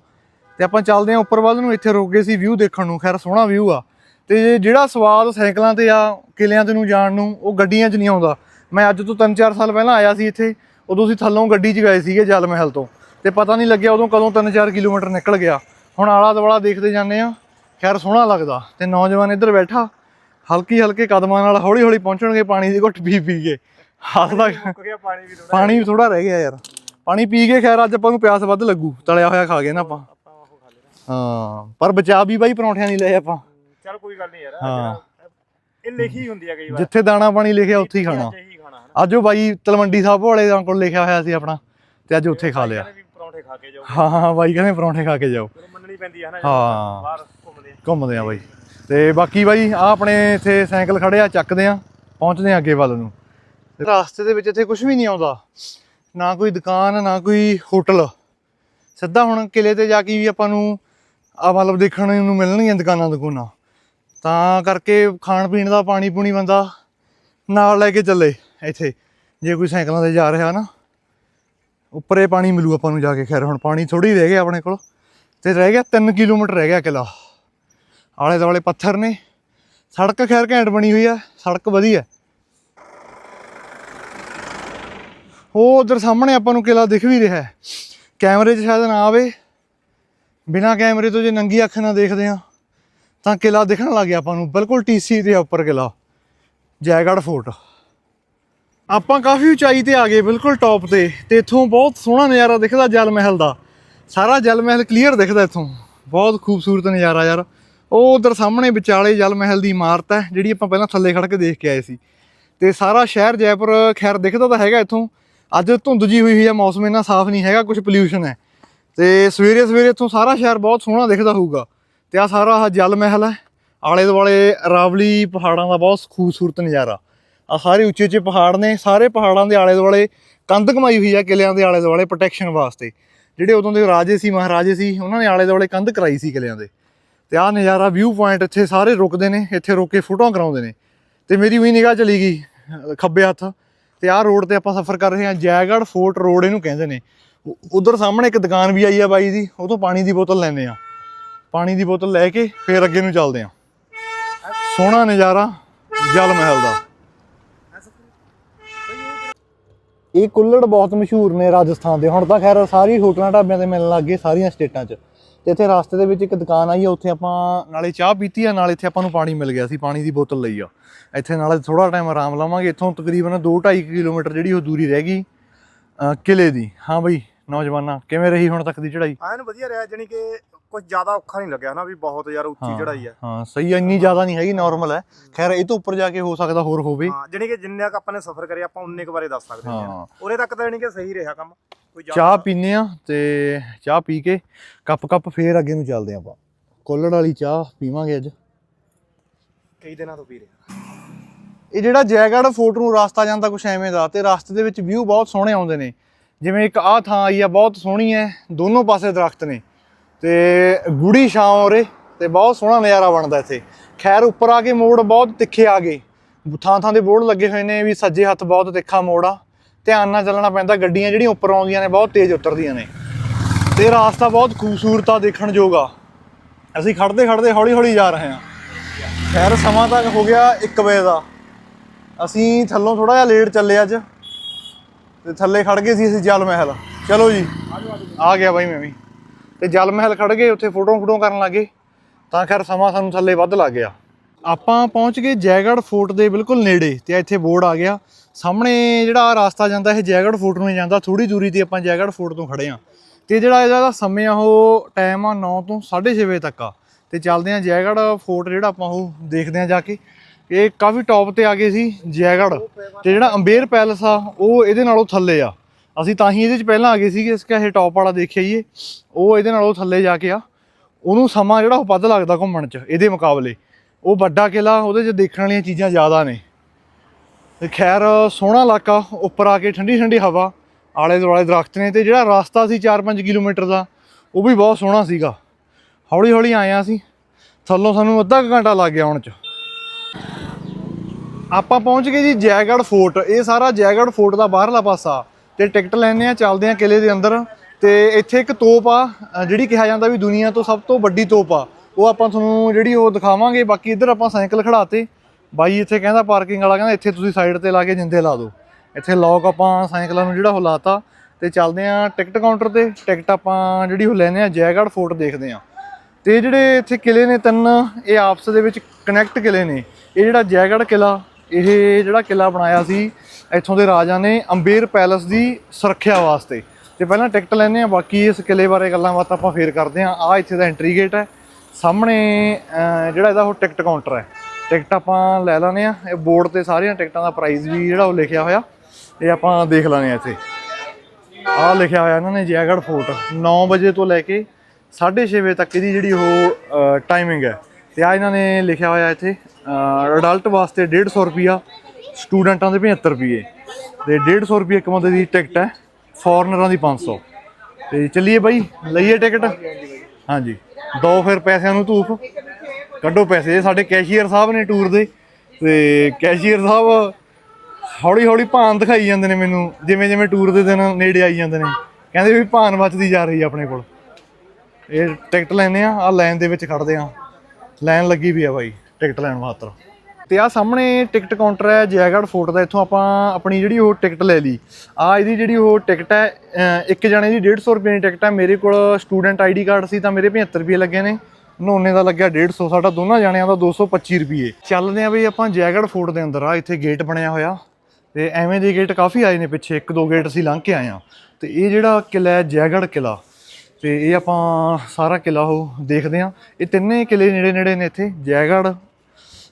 ਤੇ ਆਪਾਂ ਚੱਲਦੇ ਹਾਂ ਉੱਪਰ ਵੱਲ ਨੂੰ, ਇੱਥੇ ਰੁਕ ਗਏ ਸੀ ਵਿਊ ਦੇਖਣ ਨੂੰ। ਖੈਰ, ਸੋਹਣਾ ਵਿਊ ਆ। ਤੇ ਜਿਹੜਾ ਸਵਾਦ ਸਾਈਕਲਾਂ ਤੇ ਆ, ਕਿਲਿਆਂ ਤੇ ਨੂੰ ਜਾਣ ਨੂੰ, ਉਹ ਗੱਡੀਆਂ 'ਚ ਨਹੀਂ ਆਉਂਦਾ। ਮੈਂ ਅੱਜ ਤੋਂ 3-4 ਸਾਲ ਪਹਿਲਾਂ ਆਇਆ ਸੀ ਇੱਥੇ, ਉਦੋਂ ਅਸੀਂ ਥੱਲੋਂ ਗੱਡੀ 'ਚ ਗਏ ਸੀਗੇ ਜਲ ਮਹਿਲ ਤੋਂ। ਤੇ ਪਤਾ ਨਹੀਂ ਲੱਗਿਆ ਉਦੋਂ ਕਦੋਂ 3-4 ਕਿਲੋਮੀਟਰ ਨਿਕਲ ਗਿਆ। ਹੁਣ ਆਲਾ ਦੁਆਲਾ ਦੇਖਦੇ ਜਾਂਦੇ ਆ। ਖੈਰ, ਸੋਹਣਾ ਲੱਗਦਾ। ਤੇ ਨੌਜਵਾਨ ਇੱਧਰ ਬੈਠਾ। ਹਲਕੀ ਹਲਕੇ ਕਦਮਾਂ ਨਾਲ ਹੌਲੀ ਹੌਲੀ ਪਹੁੰਚਣਗੇ, ਪਾਣੀ ਦੀ ਘੁੱਟ ਪੀ ਪੀ ਕੇ। ਹੱਸਦਾ ਗਿਆ ਪਾਣੀ ਵੀ ਥੋੜਾ ਪਾਣੀ ਵੀ ਥੋੜਾ ਰਹਿ ਗਿਆ ਯਾਰ। ਪਾਣੀ ਪੀ ਕੇ ਖੈਰ ਅੱਜ ਆਪਾਂ ਨੂੰ ਪਿਆਸ ਵੱਧ ਲੱਗੂ ਤਲਿਆ ਹੋਇਆ ਖਾ ਗਏ ਨਾ ਆਪਾਂ। ਹਾਂ ਪਰ ਬਚਾ ਵੀ ਬਾਈ ਪਰੌਂਠਿਆਂ ਨਹੀਂ ਲਏ ਆਪਾਂ। ਚਲ ਕੋਈ ਗੱਲ ਨਹੀਂ ਯਾਰ ਹਾਂ। ਇਹ ਲਿਖੀ ਹੁੰਦੀ ਆ ਕਈ ਵਾਰ। ਜਿੱਥੇ ਦਾਣਾ ਪਾਣੀ ਲਿਖਿਆ ਉੱਥੇ ਹੀ ਖਾਣਾ। ਅੱਜ ਉਹ ਬਾਈ ਤਲਵੰਡੀ ਸਾਹਿਬ ਵਾਲੇ ਦਾ ਕੋਲ ਲਿਖਿਆ ਹੋਇਆ ਸੀ ਆਪਣਾ ਤੇ ਅੱਜ ਉੱਥੇ ਖਾ ਲਿਆ। ਪਰੌਂਠੇ ਖਾ ਕੇ ਜਾਓ। ਹਾਂ ਹਾਂ ਬਾਈ ਕਹਿੰਦੇ ਪਰੌਂਠੇ ਖਾ ਕੇ ਜਾਓ। ਚਲੋ ਮੰਨਣੀ ਪੈਂਦੀ ਆ ਹਨਾ ਹਾਂ। ਬਾਹਰ ਘੁੰਮਦੇ ਆ। ਘੁੰਮਦੇ ਆ ਬਾਈ। ਤੇ ਬਾਕੀ ਬਾਈ ਆ ਆਪਣੇ ਇੱਥੇ ਸਾਈਕਲ ਖੜੇ ਆ ਚੱਕਦੇ ਆ। ਪਹੁੰਚਦੇ ਆ ਅੱਗੇ ਵੱਲ ਨੂੰ। ਰਾਸਤੇ ਦੇ ਵਿੱਚ ਇੱਥੇ ਕੁਝ ਵੀ ਨਹੀਂ ਆਉਂਦਾ। ਨਾ ਕੋਈ ਦੁਕਾਨ, ਨਾ ਕੋਈ ਹੋਟਲ। ਸਿੱਧਾ ਹੁਣ ਕਿਲੇ ਤੇ ਜਾ ਕੇ ਵੀ ਆਪਾਂ ਨੂੰ ਆ ਮਤਲਬ ਦੇਖਣ ਨੂੰ ਮਿਲਣਗੀਆਂ ਦੁਕਾਨਾਂ ਦੁਕਾਨਾਂ। ਤਾਂ ਕਰਕੇ ਖਾਣ ਪੀਣ ਦਾ ਪਾਣੀ ਪੂਣੀ ਬੰਦਾ ਨਾਲ ਲੈ ਕੇ ਚੱਲੇ ਇੱਥੇ। ਜੇ ਕੋਈ ਸਾਈਕਲਾਂ ਤੇ ਜਾ ਰਿਹਾ ਨਾ, ਉੱਪਰੇ ਪਾਣੀ ਮਿਲੂ ਆਪਾਂ ਨੂੰ ਜਾ ਕੇ। ਖੈਰ, ਹੁਣ ਪਾਣੀ ਥੋੜੀ ਰਹਿ ਗਿਆ ਆਪਣੇ ਕੋਲ। ਤੇ ਰਹਿ ਗਿਆ 3 ਕਿਲੋਮੀਟਰ ਰਹਿ ਗਿਆ ਕਿਲਾ। ਆਲੇ ਦੁਆਲੇ ਪੱਥਰ ਨੇ। ਸੜਕ ਖੈਰ ਘੈਂਟ ਬਣੀ ਹੋਈ ਆ। ਸੜਕ ਵਧੀਆ। ਉਹ ਉਧਰ ਸਾਹਮਣੇ ਆਪਾਂ ਨੂੰ ਕਿਲਾ ਦਿਖ ਵੀ ਰਿਹਾ ਹੈ। ਕੈਮਰੇ 'ਚ ਸ਼ਾਇਦ ਨਾ ਆਵੇ। ਬਿਨਾ ਕੈਮਰੇ ਤੋਂ ਜੇ ਨੰਗੀ ਅੱਖ ਨਾਲ ਦੇਖਦੇ ਆ ਤਾਂ ਕਿਲਾ ਦਿਖਣ ਲੱਗ ਗਿਆ ਆਪਾਂ ਨੂੰ। ਬਿਲਕੁਲ ਟੀਸੀ ਦੇ ਉੱਪਰ ਕਿਲਾ ਜੈਗੜ੍ਹ ਫੋਰਟ। ਆਪਾਂ ਕਾਫੀ ਉਚਾਈ ਤੇ ਆ ਗਏ, ਬਿਲਕੁਲ ਟੌਪ ਤੇ। ਤੇ ਇੱਥੋਂ ਬਹੁਤ ਸੋਹਣਾ ਨਜ਼ਾਰਾ ਦਿਖਦਾ ਜਲ ਮਹਿਲ ਦਾ। ਸਾਰਾ ਜਲ ਮਹਿਲ ਕਲੀਅਰ ਦਿਖਦਾ ਇੱਥੋਂ। ਬਹੁਤ ਖੂਬਸੂਰਤ ਨਜ਼ਾਰਾ ਯਾਰ। ਉਹ ਉਧਰ ਸਾਹਮਣੇ ਵਿਚਾਲੇ ਜਲ ਮਹਿਲ ਦੀ ਇਮਾਰਤ ਹੈ, ਜਿਹੜੀ ਆਪਾਂ ਪਹਿਲਾਂ ਥੱਲੇ ਖੜ ਕੇ ਦੇਖ ਕੇ ਆਏ ਸੀ। ਤੇ ਸਾਰਾ ਸ਼ਹਿਰ ਜੈਪੁਰ ਖੈਰ ਦਿਖਦਾ ਤਾਂ ਹੈਗਾ ਇੱਥੋਂ। ਅੱਜ ਧੁੰਦ ਜੀ ਹੋਈ ਹੋਈ ਹੈ ਮੌਸਮ ਇੰਨਾ ਸਾਫ਼ ਨਹੀਂ ਹੈਗਾ ਕੁਝ ਪੋਲਿਊਸ਼ਨ ਹੈ। ਤੇ ਸਵੇਰੇ ਸਵੇਰੇ ਇੱਥੋਂ ਸਾਰਾ ਸ਼ਹਿਰ ਬਹੁਤ ਸੋਹਣਾ ਦਿਖਦਾ ਹੋਊਗਾ। ਤੇ ਆ ਸਾਰਾ ਆਹ ਜਲ ਮਹਿਲ ਹੈ, ਆਲੇ ਦੁਆਲੇ ਰਾਵਲੀ ਪਹਾੜਾਂ ਦਾ ਬਹੁਤ ਖੂਬਸੂਰਤ ਨਜ਼ਾਰਾ। ਆ ਸਾਰੇ ਉੱਚੇ ਉੱਚੇ ਪਹਾੜ ਨੇ, ਸਾਰੇ ਪਹਾੜਾਂ ਦੇ ਆਲੇ ਦੁਆਲੇ ਕੰਧ ਕਮਾਈ ਹੋਈ ਹੈ ਕਿਲਿਆਂ ਦੇ ਆਲੇ ਦੁਆਲੇ ਪ੍ਰੋਟੈਕਸ਼ਨ ਵਾਸਤੇ। ਜਿਹੜੇ ਉਦੋਂ ਦੇ ਰਾਜੇ ਸੀ, ਮਹਾਰਾਜੇ ਸੀ, ਉਹਨਾਂ ਨੇ ਆਲੇ ਦੁਆਲੇ ਕੰਧ ਕਰਾਈ ਸੀ ਕਿਲਿਆਂ ਦੇ। ਤੇ ਆਹ ਨਜ਼ਾਰਾ ਵਿਊ ਪੁਆਇੰਟ ਇੱਥੇ ਸਾਰੇ ਰੁਕਦੇ ਨੇ, ਇੱਥੇ ਰੁਕ ਕੇ ਫੋਟੋਆਂ ਕਰਾਉਂਦੇ ਨੇ। ਤੇ ਮੇਰੀ ਵੀ ਨਿਗਾਹ ਚਲੀ ਗਈ, ਖੱਬੇ ਹੱਥ। ਤੇ ਆਹ ਰੋਡ ਤੇ ਆਪਾਂ ਸਫ਼ਰ ਕਰ ਰਹੇ ਹਾਂ ਜੈਗੜ ਫੋਰਟ ਰੋਡ ਇਹਨੂੰ ਕਹਿੰਦੇ ਨੇ। ਉਧਰ ਸਾਹਮਣੇ ਇੱਕ ਦੁਕਾਨ ਵੀ ਆਈ ਆ ਬਾਈ ਦੀ, ਉਹ ਤੋਂ ਪਾਣੀ ਦੀ ਬੋਤਲ ਲੈਂਦੇ ਆ ਪਾਣੀ ਦੀ ਬੋਤਲ ਲੈ ਕੇ ਫੇਰ ਅੱਗੇ ਨੂੰ ਚੱਲਦੇ ਆ ਸੋਹਣਾ ਨਜ਼ਾਰਾ ਜਲ ਮਹਿਲ ਦਾ। ਇਹ ਕੁੱਲੜ ਬਹੁਤ ਮਸ਼ਹੂਰ ਨੇ ਰਾਜਸਥਾਨ ਦੇ। ਹੁਣ ਤਾਂ ਖੈਰ ਸਾਰੀ ਹੋਟਲਾਂ, ਢਾਬਿਆਂ ਤੇ ਮਿਲਣ ਲੱਗ ਗਏ ਸਾਰੀਆਂ ਸਟੇਟਾਂ 'ਚ। ਤੇ ਇੱਥੇ ਰਸਤੇ ਦੇ ਵਿੱਚ ਇੱਕ ਦੁਕਾਨ ਆਈ ਆ, ਉੱਥੇ ਆਪਾਂ ਨਾਲੇ ਚਾਹ ਪੀਤੀ ਆ, ਨਾਲੇ ਇੱਥੇ ਆਪਾਂ ਨੂੰ ਪਾਣੀ ਮਿਲ ਗਿਆ ਸੀ, ਪਾਣੀ ਦੀ ਬੋਤਲ ਲਈ ਆ। ਇੱਥੇ ਨਾਲੇ ਥੋੜਾ ਟਾਈਮ ਆਰਾਮ ਲਵਾਂਗੇ, ਇੱਥੋਂ ਤਕਰੀਬਨ 2.5 ਕਿਲੋਮੀਟਰ ਜਿਹੜੀ ਉਹ ਦੂਰੀ ਰਹਿ ਗਈ ਕਿਲੇ ਦੀ। ਹਾਂ ਬਈ, ਨੌਜਵਾਨਾਂ, ਕਿਵੇਂ ਰਹੀ ਹੁਣ ਤੱਕ ਦੀ ਚੜ੍ਹਾਈ? ਐਨ ਵਧੀਆ ਰਿਹਾ ਜਾਨੀ ਕਿ ਕੁਝ ਜ਼ਿਆਦਾ ਔਖਾ ਨਹੀਂ ਲੱਗਿਆ ਨਾ ਵੀ ਬਹੁਤ ਯਾਰ ਉੱਚੀ ਚੜਾਈ ਹੈ। ਹਾਂ ਸਹੀ ਆ, ਇੰਨੀ ਜ਼ਿਆਦਾ ਨਹੀਂ ਹੈਗੀ ਨਾਰਮਲ ਹੈ। ਖੈਰ ਇਹ ਤੋਂ ਉੱਪਰ ਜਾ ਕੇ ਹੋ ਸਕਦਾ ਹੋਰ ਹੋਵੇ। ਹਾਂ ਜਾਨੀ ਕਿ ਜਿੰਨਾ ਕ ਆਪਾਂ ਨੇ ਸਫ਼ਰ ਕਰਿਆ ਆਪਾਂ ਉਨੇ ਕ ਬਾਰੇ ਦੱਸ ਸਕਦੇ ਹਾਂ। ਹਾਂ। ਉਰੇ ਤੱਕ ਤਾਂ ਜਾਨੀ ਕਿ ਸਹੀ ਰਿਹਾ ਕੰਮ। ਕੋਈ ਚਾਹ ਪੀਨੇ ਆ ਤੇ ਚਾਹ ਪੀ ਕੇ ਕੱਪ ਕੱਪ ਫੇਰ ਅੱਗੇ ਨੂੰ ਚੱਲਦੇ ਆਪਾਂ। ਕੋਲੜ ਵਾਲੀ ਚਾਹ ਪੀਵਾਂਗੇ ਅੱਜ। ਕਈ ਦਿਨਾਂ ਤੋਂ ਪੀ ਰਿਹਾ। ਇਹ ਜਿਹੜਾ ਜੈਗੜ ਫੋਰਟ ਨੂੰ ਰਸਤਾ ਜਾਂਦਾ ਕੁਛ ਐਵੇਂ ਦਾ ਤੇ ਰਸਤੇ ਦੇ ਵਿੱਚ ਵਿਊ ਬਹੁਤ ਸੋਹਣੇ ਆਉਂਦੇ ਨੇ। ਜਿਵੇਂ ਇੱਕ ਆਹ ਥਾਂ ਆਈ ਆ ਬਹੁਤ ਸੋਹਣੀ ਹੈ ਦੋਨੋਂ ਪਾਸੇ ਦਰਖਤ ਨੇ। ਤੇ ਗੂੜੀ ਛਾਂ ਉਰੇ, ਤੇ ਬਹੁਤ ਸੋਹਣਾ ਨਜ਼ਾਰਾ ਬਣਦਾ ਇੱਥੇ। ਖੈਰ, ਉੱਪਰ ਆ ਕੇ ਮੋੜ ਬਹੁਤ ਤਿੱਖੇ ਆ ਗਏ। ਥਾਂ ਥਾਂ ਦੇ ਬੋਰਡ ਲੱਗੇ ਹੋਏ ਨੇ ਵੀ ਸੱਜੇ ਹੱਥ ਬਹੁਤ ਤਿੱਖਾ ਮੋੜ ਆ। ਧਿਆਨ ਨਾਲ ਚੱਲਣਾ ਪੈਂਦਾ, ਗੱਡੀਆਂ ਜਿਹੜੀਆਂ ਉੱਪਰ ਆਉਂਦੀਆਂ ਨੇ ਬਹੁਤ ਤੇਜ਼ ਉਤਰਦੀਆਂ ਨੇ। ਤੇ ਰਾਸਤਾ ਬਹੁਤ ਖੂਬਸੂਰਤ ਆ ਦੇਖਣ ਯੋਗ ਆ। ਅਸੀਂ ਖੜਦੇ ਖੜਦੇ ਹੌਲੀ ਹੌਲੀ ਜਾ ਰਹੇ ਹਾਂ। ਖੈਰ, ਸਮਾਂ ਤੱਕ ਹੋ ਗਿਆ 1 ਵਜੇ ਦਾ। ਅਸੀਂ ਥੱਲੋਂ ਥੋੜਾ ਜਿਹਾ ਲੇਟ ਚੱਲੇ ਅੱਜ। ਤੇ ਥੱਲੇ ਖੜ ਗਏ ਸੀ ਅਸੀਂ ਜਲ ਮਹਿਲ। ਚਲੋ ਜੀ। ਆ ਗਿਆ ਬਾਈ ਮੈਂ ਵੀ। ਤੇ ਜਲ ਮਹਿਲ ਖੜ ਗਏ, ਉੱਥੇ ਫੋਟੋਆਂ ਫੋਟੋਆਂ ਕਰਨ ਲੱਗੇ ਤਾਂ ਖੈਰ ਸਮਾਂ ਸਾਨੂੰ ਥੱਲੇ ਵੱਧ ਲੱਗ ਗਿਆ। ਆਪਾਂ ਪਹੁੰਚ ਗਏ ਜੈਗੜ ਫੋਰਟ ਦੇ ਬਿਲਕੁਲ ਨੇੜੇ ਤੇ ਇੱਥੇ ਬੋਰਡ ਆ ਗਿਆ। ਸਾਹਮਣੇ ਜਿਹੜਾ ਆਹ ਰਾਸਤਾ ਜਾਂਦਾ, ਇਹ ਜੈਗੜ ਫੋਰਟ ਨੂੰ ਹੀ ਜਾਂਦਾ ਥੋੜੀ ਦੂਰੀ ਤੇ ਆਪਾਂ ਜੈਗੜ ਫੋਰਟ ਤੋਂ ਖੜੇ ਆ ਤੇ ਜਿਹੜਾ ਇਹਦਾ ਸਮੇਂ ਆ, ਉਹ ਟਾਈਮ ਆ 9 ਤੋਂ 6:30 ਵਜੇ ਤੱਕ ਆ। ਤੇ ਚੱਲਦੇ ਆ ਜੈਗੜ ਫੋਰਟ, ਜਿਹੜਾ ਆਪਾਂ ਉਹ ਦੇਖਦੇ ਆ ਜਾ ਕੇ। ਇਹ ਕਾਫੀ ਟੌਪ ਤੇ ਆ ਗਏ ਸੀ ਜੈਗੜ ਤੇ ਜਿਹੜਾ ਅੰਬੇਰ ਪੈਲਸ ਆ, ਉਹ ਇਹਦੇ ਨਾਲੋਂ ਥੱਲੇ ਆ। ਅਸੀਂ ਤਾਂ ਹੀ ਇਹਦੇ ਚ ਪਹਿਲਾਂ ਆ ਗਏ ਸੀਗੇ, ਇਸ ਕਾ ਇਹ ਟੌਪ ਵਾਲਾ ਦੇਖਿਆ ਜੀ ਉਹ ਇਹਦੇ ਨਾਲੋਂ ਥੱਲੇ ਜਾ ਕੇ ਆ। ਉਹਨੂੰ ਸਮਾਂ ਜਿਹੜਾ ਉਹ ਵੱਧ ਲੱਗਦਾ ਘੁੰਮਣ ਚ, ਇਹਦੇ ਮੁਕਾਬਲੇ। ਉਹ ਵੱਡਾ ਕਿਲਾ ਉਹਦੇ ਚ ਦੇਖਣ ਵਾਲੀਆਂ ਚੀਜ਼ਾਂ ਜ਼ਿਆਦਾ ਨੇ। ਤੇ ਖੈਰ, ਸੋਹਣਾ ਇਲਾਕਾ, ਉੱਪਰ ਆ ਕੇ ਠੰਡੀ ਠੰਡੀ ਹਵਾ, ਆਲੇ ਦੁਆਲੇ ਦਰਖਤ ਨੇ ਤੇ ਜਿਹੜਾ ਰਸਤਾ ਸੀ 4-5 ਕਿਲੋਮੀਟਰ ਦਾ, ਉਹ ਵੀ ਬਹੁਤ ਸੋਹਣਾ ਸੀਗਾ। ਹੌਲੀ ਹੌਲੀ ਆਏ ਆ ਅਸੀਂ। ਥੱਲੋਂ ਸਾਨੂੰ ਅੱਧਾ ਕੁ ਘੰਟਾ ਲੱਗ ਗਿਆ ਆਉਣ ਚ। ਆਪਾਂ ਪਹੁੰਚ ਗਏ ਜੀ ਜੈਗੜ ਫੋਰਟ। ਇਹ ਸਾਰਾ ਜੈਗੜ ਫੋਰਟ ਦਾ ਬਾਹਰਲਾ ਪਾਸਾ। ਤੇ ਟਿਕਟ ਲੈਣੇ ਆ, ਚੱਲਦੇ ਆ ਕਿਲੇ ਦੇ ਅੰਦਰ ਤੇ ਇੱਥੇ ਇੱਕ ਤੋਪ ਆ ਜਿਹੜੀ ਕਿਹਾ ਜਾਂਦਾ ਵੀ ਦੁਨੀਆ ਤੋਂ ਸਭ ਤੋਂ ਵੱਡੀ ਤੋਪ ਆ। ਉਹ ਆਪਾਂ ਤੁਹਾਨੂੰ ਜਿਹੜੀ ਉਹ ਦਿਖਾਵਾਂਗੇ, ਬਾਕੀ ਇੱਧਰ ਆਪਾਂ ਸਾਈਕਲ ਖੜਾਤੇ ਬਾਈ ਇੱਥੇ ਕਹਿੰਦਾ ਪਾਰਕਿੰਗ ਵਾਲਾ ਕਹਿੰਦਾ, ਇੱਥੇ ਤੁਸੀਂ ਸਾਈਡ ਤੇ ਲਾ ਕੇ ਜਿੰਦੇ ਲਾ ਦਿਓ। ਇੱਥੇ ਲੌਕ ਆਪਾਂ ਸਾਈਕਲਾਂ ਨੂੰ ਜਿਹੜਾ ਉਹ ਲਾਤਾ ਤੇ ਚੱਲਦੇ ਆ ਟਿਕਟ ਕਾਊਂਟਰ ਤੇ। ਟਿਕਟ ਆਪਾਂ ਜਿਹੜੀ ਉਹ ਲੈਣੇ ਆ ਜੈਗੜ ਫੋਰਟ ਦੇਖਦੇ ਆ। ਤੇ ਜਿਹੜੇ ਇੱਥੇ ਕਿਲੇ ਨੇ ਤਿੰਨ, ਇਹ ਆਪਸ ਦੇ ਵਿੱਚ ਕਨੈਕਟ ਕਿਲੇ ਨੇ। ਇਹ ਜਿਹੜਾ ਜੈਗੜ ਕਿਲਾ ਇਹ ਜਿਹੜਾ ਕਿਲਾ ਬਣਾਇਆ ਸੀ ਇੱਥੋਂ ਦੇ ਰਾਜਾ ਨੇ ਅੰਬੇਰ ਪੈਲਸ ਦੀ ਸੁਰੱਖਿਆ ਵਾਸਤੇ। ਤੇ ਪਹਿਲਾਂ ਟਿਕਟ ਲੈਣੇ ਆ ਬਾਕੀ ਇਸ ਕਿਲੇ ਬਾਰੇ ਗੱਲਾਂ ਬਾਤਾਂ ਆਪਾਂ ਫੇਰ ਕਰਦੇ ਆ ਆ ਇੱਥੇ ਦਾ ਐਂਟਰੀ ਗੇਟ ਹੈ। ਸਾਹਮਣੇ ਜਿਹੜਾ ਇਹਦਾ ਉਹ ਟਿਕਟ ਕਾਊਂਟਰ ਹੈ। ਟਿਕਟ ਆਪਾਂ ਲੈ ਲੈਣੇ ਆ ਇਹ ਬੋਰਡ ਤੇ ਸਾਰੀਆਂ ਟਿਕਟਾਂ ਦਾ ਪ੍ਰਾਈਸ ਵੀ ਜਿਹੜਾ ਉਹ ਲਿਖਿਆ ਹੋਇਆ। ਇਹ ਆਪਾਂ ਦੇਖ ਲੈਣੇ ਆ ਇੱਥੇ। ਆਹ ਲਿਖਿਆ ਹੋਇਆ ਇਹਨਾਂ ਨੇ ਜੈਗੜ ਫੋਰਟ। 9 ਵਜੇ ਤੋਂ ਲੈ ਕੇ 6:30 ਵਜੇ ਤੱਕ ਇਹਦੀ ਜਿਹੜੀ ਉਹ ਟਾਈਮਿੰਗ ਹੈ। ਤੇ ਆ ਇਹਨਾਂ ਨੇ ਲਿਖਿਆ ਹੋਇਆ ਇੱਥੇ ਅਡਲਟ ਵਾਸਤੇ 150 ਰੁਪਿਆ ਸਟੂਡੈਂਟਾਂ ਦੇ 75 ਰੁਪਏ ਤੇ 150 ਰੁਪਏ ਇੱਕ ਬੰਦੇ ਦੀ ਟਿਕਟ ਹੈ ਫੋਰਨਰਾਂ ਦੀ 500 ਤੇ ਚੱਲੀਏ ਬਾਈ, ਲਈਏ ਟਿਕਟ? ਹਾਂਜੀ। ਦੋ ਫਿਰ ਪੈਸਿਆਂ ਨੂੰ ਧੂਫ। ਕੱਢੋ ਪੈਸੇ ਸਾਡੇ ਕੈਸ਼ੀਅਰ ਸਾਹਿਬ ਨੇ ਟੂਰ ਦੇ। ਤੇ ਕੈਸ਼ੀਅਰ ਸਾਹਿਬ ਹੌਲੀ ਹੌਲੀ ਭਾਨ ਦਿਖਾਈ ਜਾਂਦੇ ਨੇ ਮੈਨੂੰ ਜਿਵੇਂ ਜਿਵੇਂ ਟੂਰ ਦੇ ਦਿਨ ਨੇੜੇ ਆਈ ਜਾਂਦੇ ਨੇ। ਕਹਿੰਦੇ ਵੀ ਭਾਨ ਬਚਦੀ ਜਾ ਰਹੀ ਆਪਣੇ ਕੋਲ। ਇਹ ਟਿਕਟ ਲੈਣੇ ਆ ਆ ਲਾਈਨ ਦੇ ਵਿੱਚ ਖੜਦੇ ਆ। ਲਾਈਨ ਲੱਗੀ ਵੀ ਆ ਬਾਈ, ਟਿਕਟ ਲੈਣ ਵਾਸਤੇ। ਤੇ ਆ ਸਾਹਮਣੇ ਟਿਕਟ ਕਾਊਂਟਰ ਹੈ, ਜੈਗੜ ਫੋਰਟ ਦਾ। ਇੱਥੋਂ ਆਪਾਂ ਆਪਣੀ ਜਿਹੜੀ ਉਹ ਟਿਕਟ ਲੈ ਲਈ। ਆ ਇਹਦੀ ਜਿਹੜੀ ਉਹ ਟਿਕਟ ਹੈ ਇੱਕ ਜਣੇ ਦੀ 150 ਰੁਪਏ ਦੀ ਟਿਕਟ ਹੈ। ਮੇਰੇ ਕੋਲ ਸਟੂਡੈਂਟ ਆਈਡੀ ਕਾਰਡ ਸੀ ਤਾਂ ਮੇਰੇ 75 ਰੁਪਏ ਲੱਗੇ ਨੇ। ਨੋਨੇ ਦਾ ਲੱਗਿਆ 150 ਸਾਡਾ ਦੋਨਾਂ ਜਣਿਆਂ ਦਾ 225 ਰੁਪਏ। ਚੱਲਦੇ ਆ ਬਈ ਆਪਾਂ ਜੈਗੜ ਫੋਰਟ ਦੇ ਅੰਦਰ। ਆ ਇੱਥੇ ਗੇਟ ਬਣਿਆ ਹੋਇਆ। ਤੇ ਐਵੇਂ ਦੇ ਗੇਟ ਕਾਫੀ ਆਏ ਨੇ ਪਿੱਛੇ। ਇੱਕ ਦੋ ਗੇਟ ਅਸੀਂ ਲੰਘ ਕੇ ਆਏ ਆ ਤੇ ਇਹ ਜਿਹੜਾ ਕਿਲਾ ਹੈ, ਜੈਗੜ ਕਿਲਾ ਤੇ ਇਹ ਆਪਾਂ ਸਾਰਾ ਕਿਲਾ ਉਹ ਦੇਖਦੇ ਆ ਇਹ ਤਿੰਨੇ ਕਿਲੇ ਨੇੜੇ ਨੇੜੇ ਨੇ ਇੱਥੇ। ਜੈਗੜ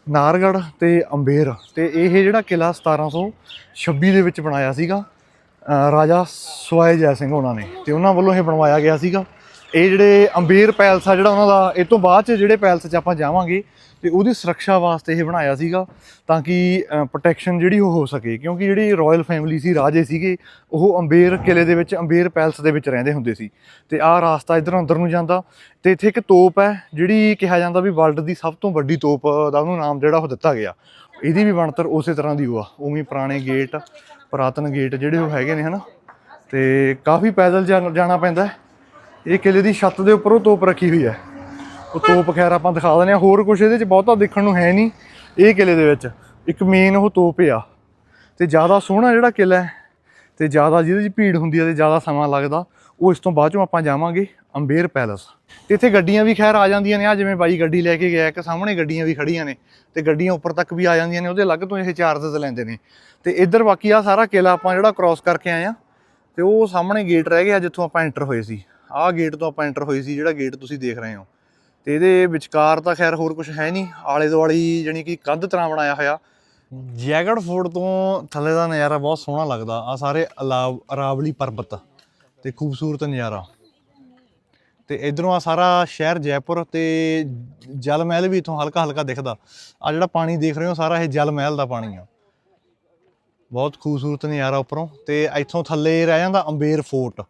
ਨਾਰਗੜ ਤੇ ਅੰਬੇਰ ਤੇ ਇਹ ਜਿਹੜਾ ਕਿਲਾ 1726 ਦੇ ਵਿੱਚ ਬਣਾਇਆ ਸੀਗਾ ਰਾਜਾ ਸਵਾਏ ਜੈ ਸਿੰਘ ਉਹਨਾਂ ਨੇ ਤੇ ਉਹਨਾਂ ਵੱਲੋਂ ਇਹ ਬਣਵਾਇਆ ਗਿਆ ਸੀਗਾ। ਇਹ ਜਿਹੜੇ ਅੰਬੇਰ ਪੈਲਸ ਆ ਜਿਹੜਾ ਉਹਨਾਂ ਦਾ, ਇਹ ਤੋਂ ਬਾਅਦ ਚ ਜਿਹੜੇ ਪੈਲਸ 'ਚ ਆਪਾਂ ਜਾਵਾਂਗੇ ਤੇ ਉਹਦੀ ਸੁਰੱਖਿਆ ਵਾਸਤੇ ਇਹ ਬਣਾਇਆ ਸੀਗਾ ਤਾਂ ਕਿ ਪ੍ਰੋਟੈਕਸ਼ਨ ਜਿਹੜੀ ਉਹ ਹੋ ਸਕੇ। ਕਿਉਂਕਿ ਜਿਹੜੀ ਰਾਇਲ ਫੈਮਿਲੀ ਸੀ, ਰਾਜੇ ਸੀਗੇ, ਉਹ ਅੰਬੇਰ ਕਿਲੇ ਦੇ ਵਿੱਚ, ਅੰਬੇਰ ਪੈਲਸ ਦੇ ਵਿੱਚ ਰਹਿੰਦੇ ਹੁੰਦੇ ਸੀ। ਤੇ ਆਹ ਰਾਸਤਾ ਇਧਰ ਅੰਦਰ ਨੂੰ ਜਾਂਦਾ। ਤੇ ਇੱਥੇ ਇੱਕ ਤੋਪ ਹੈ, ਜਿਹੜੀ ਕਿਹਾ ਜਾਂਦਾ ਵੀ ਵਰਲਡ ਦੀ ਸਭ ਤੋਂ ਵੱਡੀ ਤੋਪ ਦਾ ਉਹਨੂੰ ਨਾਮ ਜਿਹੜਾ ਉਹ ਦਿੱਤਾ ਗਿਆ। ਇਹਦੀ ਵੀ ਬਣਤਰ ਉਸੇ ਤਰ੍ਹਾਂ ਦੀ ਉਹ ਆ ਉਵੇਂ ਪੁਰਾਣੇ ਗੇਟ ਪੁਰਾਤਨ ਗੇਟ ਜਿਹੜੇ ਉਹ ਹੈਗੇ ਨੇ, ਹਨਾ? ਤੇ ਕਾਫੀ ਪੈਦਲ ਜਾ- ਜਾਣਾ ਪੈਂਦਾ ਇਹ ਕਿਲੇ ਦੀ ਛੱਤ ਦੇ ਉੱਪਰ ਉਹ ਤੋਪ ਰੱਖੀ ਹੋਈ ਹੈ। ਉਹ ਤੋਪ ਖੈਰ ਆਪਾਂ ਦਿਖਾ ਦਿੰਦੇ ਆ ਹੋਰ ਕੁਝ ਇਹਦੇ ਚ ਬਹੁਤਾ ਦੇਖਣ ਨੂੰ ਹੈ ਨਹੀਂ। ਇਹ ਕਿਲੇ ਦੇ ਵਿੱਚ ਇੱਕ ਮੇਨ ਉਹ ਤੋਪ ਆ। ਤੇ ਜ਼ਿਆਦਾ ਸੋਹਣਾ ਜਿਹੜਾ ਕਿਲਾ ਹੈ, ਤੇ ਜ਼ਿਆਦਾ ਜਿਹਦੇ 'ਚ ਭੀੜ ਹੁੰਦੀ ਹੈ ਤੇ ਜ਼ਿਆਦਾ ਸਮਾਂ ਲੱਗਦਾ, ਉਹ ਇਸ ਤੋਂ ਬਾਅਦ ਚੋਂ ਆਪਾਂ ਜਾਵਾਂਗੇ ਅੰਬੇਰ ਪੈਲਸ। ਤੇ ਇੱਥੇ ਗੱਡੀਆਂ ਵੀ ਖੈਰ ਆ ਜਾਂਦੀਆਂ ਨੇ। ਆ ਜਿਵੇਂ ਬਾਈ ਗੱਡੀ ਲੈ ਕੇ ਗਿਆ, ਇੱਕ ਸਾਹਮਣੇ ਗੱਡੀਆਂ ਵੀ ਖੜੀਆਂ ਨੇ ਤੇ ਗੱਡੀਆਂ ਉੱਪਰ ਤੱਕ ਵੀ ਆ ਜਾਂਦੀਆਂ ਨੇ। ਉਹਦੇ ਅਲੱਗ ਤੋਂ ਇਹ ਚਾਰਜਸ ਲੈਂਦੇ ਨੇ। ਤੇ ਇੱਧਰ ਬਾਕੀ ਆ ਸਾਰਾ ਕਿਲਾ ਆਪਾਂ ਜਿਹੜਾ ਕ੍ਰਾਸ ਕਰਕੇ ਆਏ ਆ ਤੇ ਉਹ ਸਾਹਮਣੇ ਗੇਟ ਰਹਿ ਗਿਆ ਜਿੱਥੋਂ ਆਪਾਂ ਐਂਟਰ ਹੋਏ ਸੀ। ਆਹ ਗੇਟ ਤੋਂ ਆਪਾਂ ਐਂਟਰ ਹੋਏ ਸੀ, ਜਿਹੜਾ ਗੇਟ ਤੁਸੀਂ ਦੇਖ ਰਹੇ ਹੋ। ਤੇ ਇਹਦੇ ਵਿਚਕਾਰ ਤਾਂ ਖੈਰ ਹੋਰ ਕੁਝ ਹੈ ਨਹੀਂ। ਆਲੇ ਦੁਆਲੇ ਜਾਣੀ ਕਿ ਕੰਧ ਤਰ੍ਹਾਂ ਬਣਾਇਆ ਹੋਇਆ। ਜੈਗੜ ਫੋਰਟ ਤੋਂ ਥੱਲੇ ਦਾ ਨਜ਼ਾਰਾ ਬਹੁਤ ਸੋਹਣਾ ਲੱਗਦਾ। ਆ ਸਾਰੇ ਅਲਾਵ ਅਰਾਵਲੀ ਪਰਬਤ ਤੇ ਖੂਬਸੂਰਤ ਨਜ਼ਾਰਾ। ਤੇ ਇਧਰੋਂ ਆ ਸਾਰਾ ਸ਼ਹਿਰ ਜੈਪੁਰ ਤੇ ਜਲ ਮਹਿਲ ਵੀ ਇਥੋਂ ਹਲਕਾ ਹਲਕਾ ਦਿਖਦਾ। ਆ ਜਿਹੜਾ ਪਾਣੀ ਦੇਖ ਰਹੇ ਹੋ, ਸਾਰਾ ਇਹ ਜਲ ਮਹਿਲ ਦਾ ਪਾਣੀ ਆ। ਬਹੁਤ ਖੂਬਸੂਰਤ ਨਜ਼ਾਰਾ ਉੱਪਰੋਂ ਤੇ ਇੱਥੋਂ ਥੱਲੇ ਰਹਿ ਜਾਂਦਾ ਅੰਬੇਰ ਫੋਰਟ।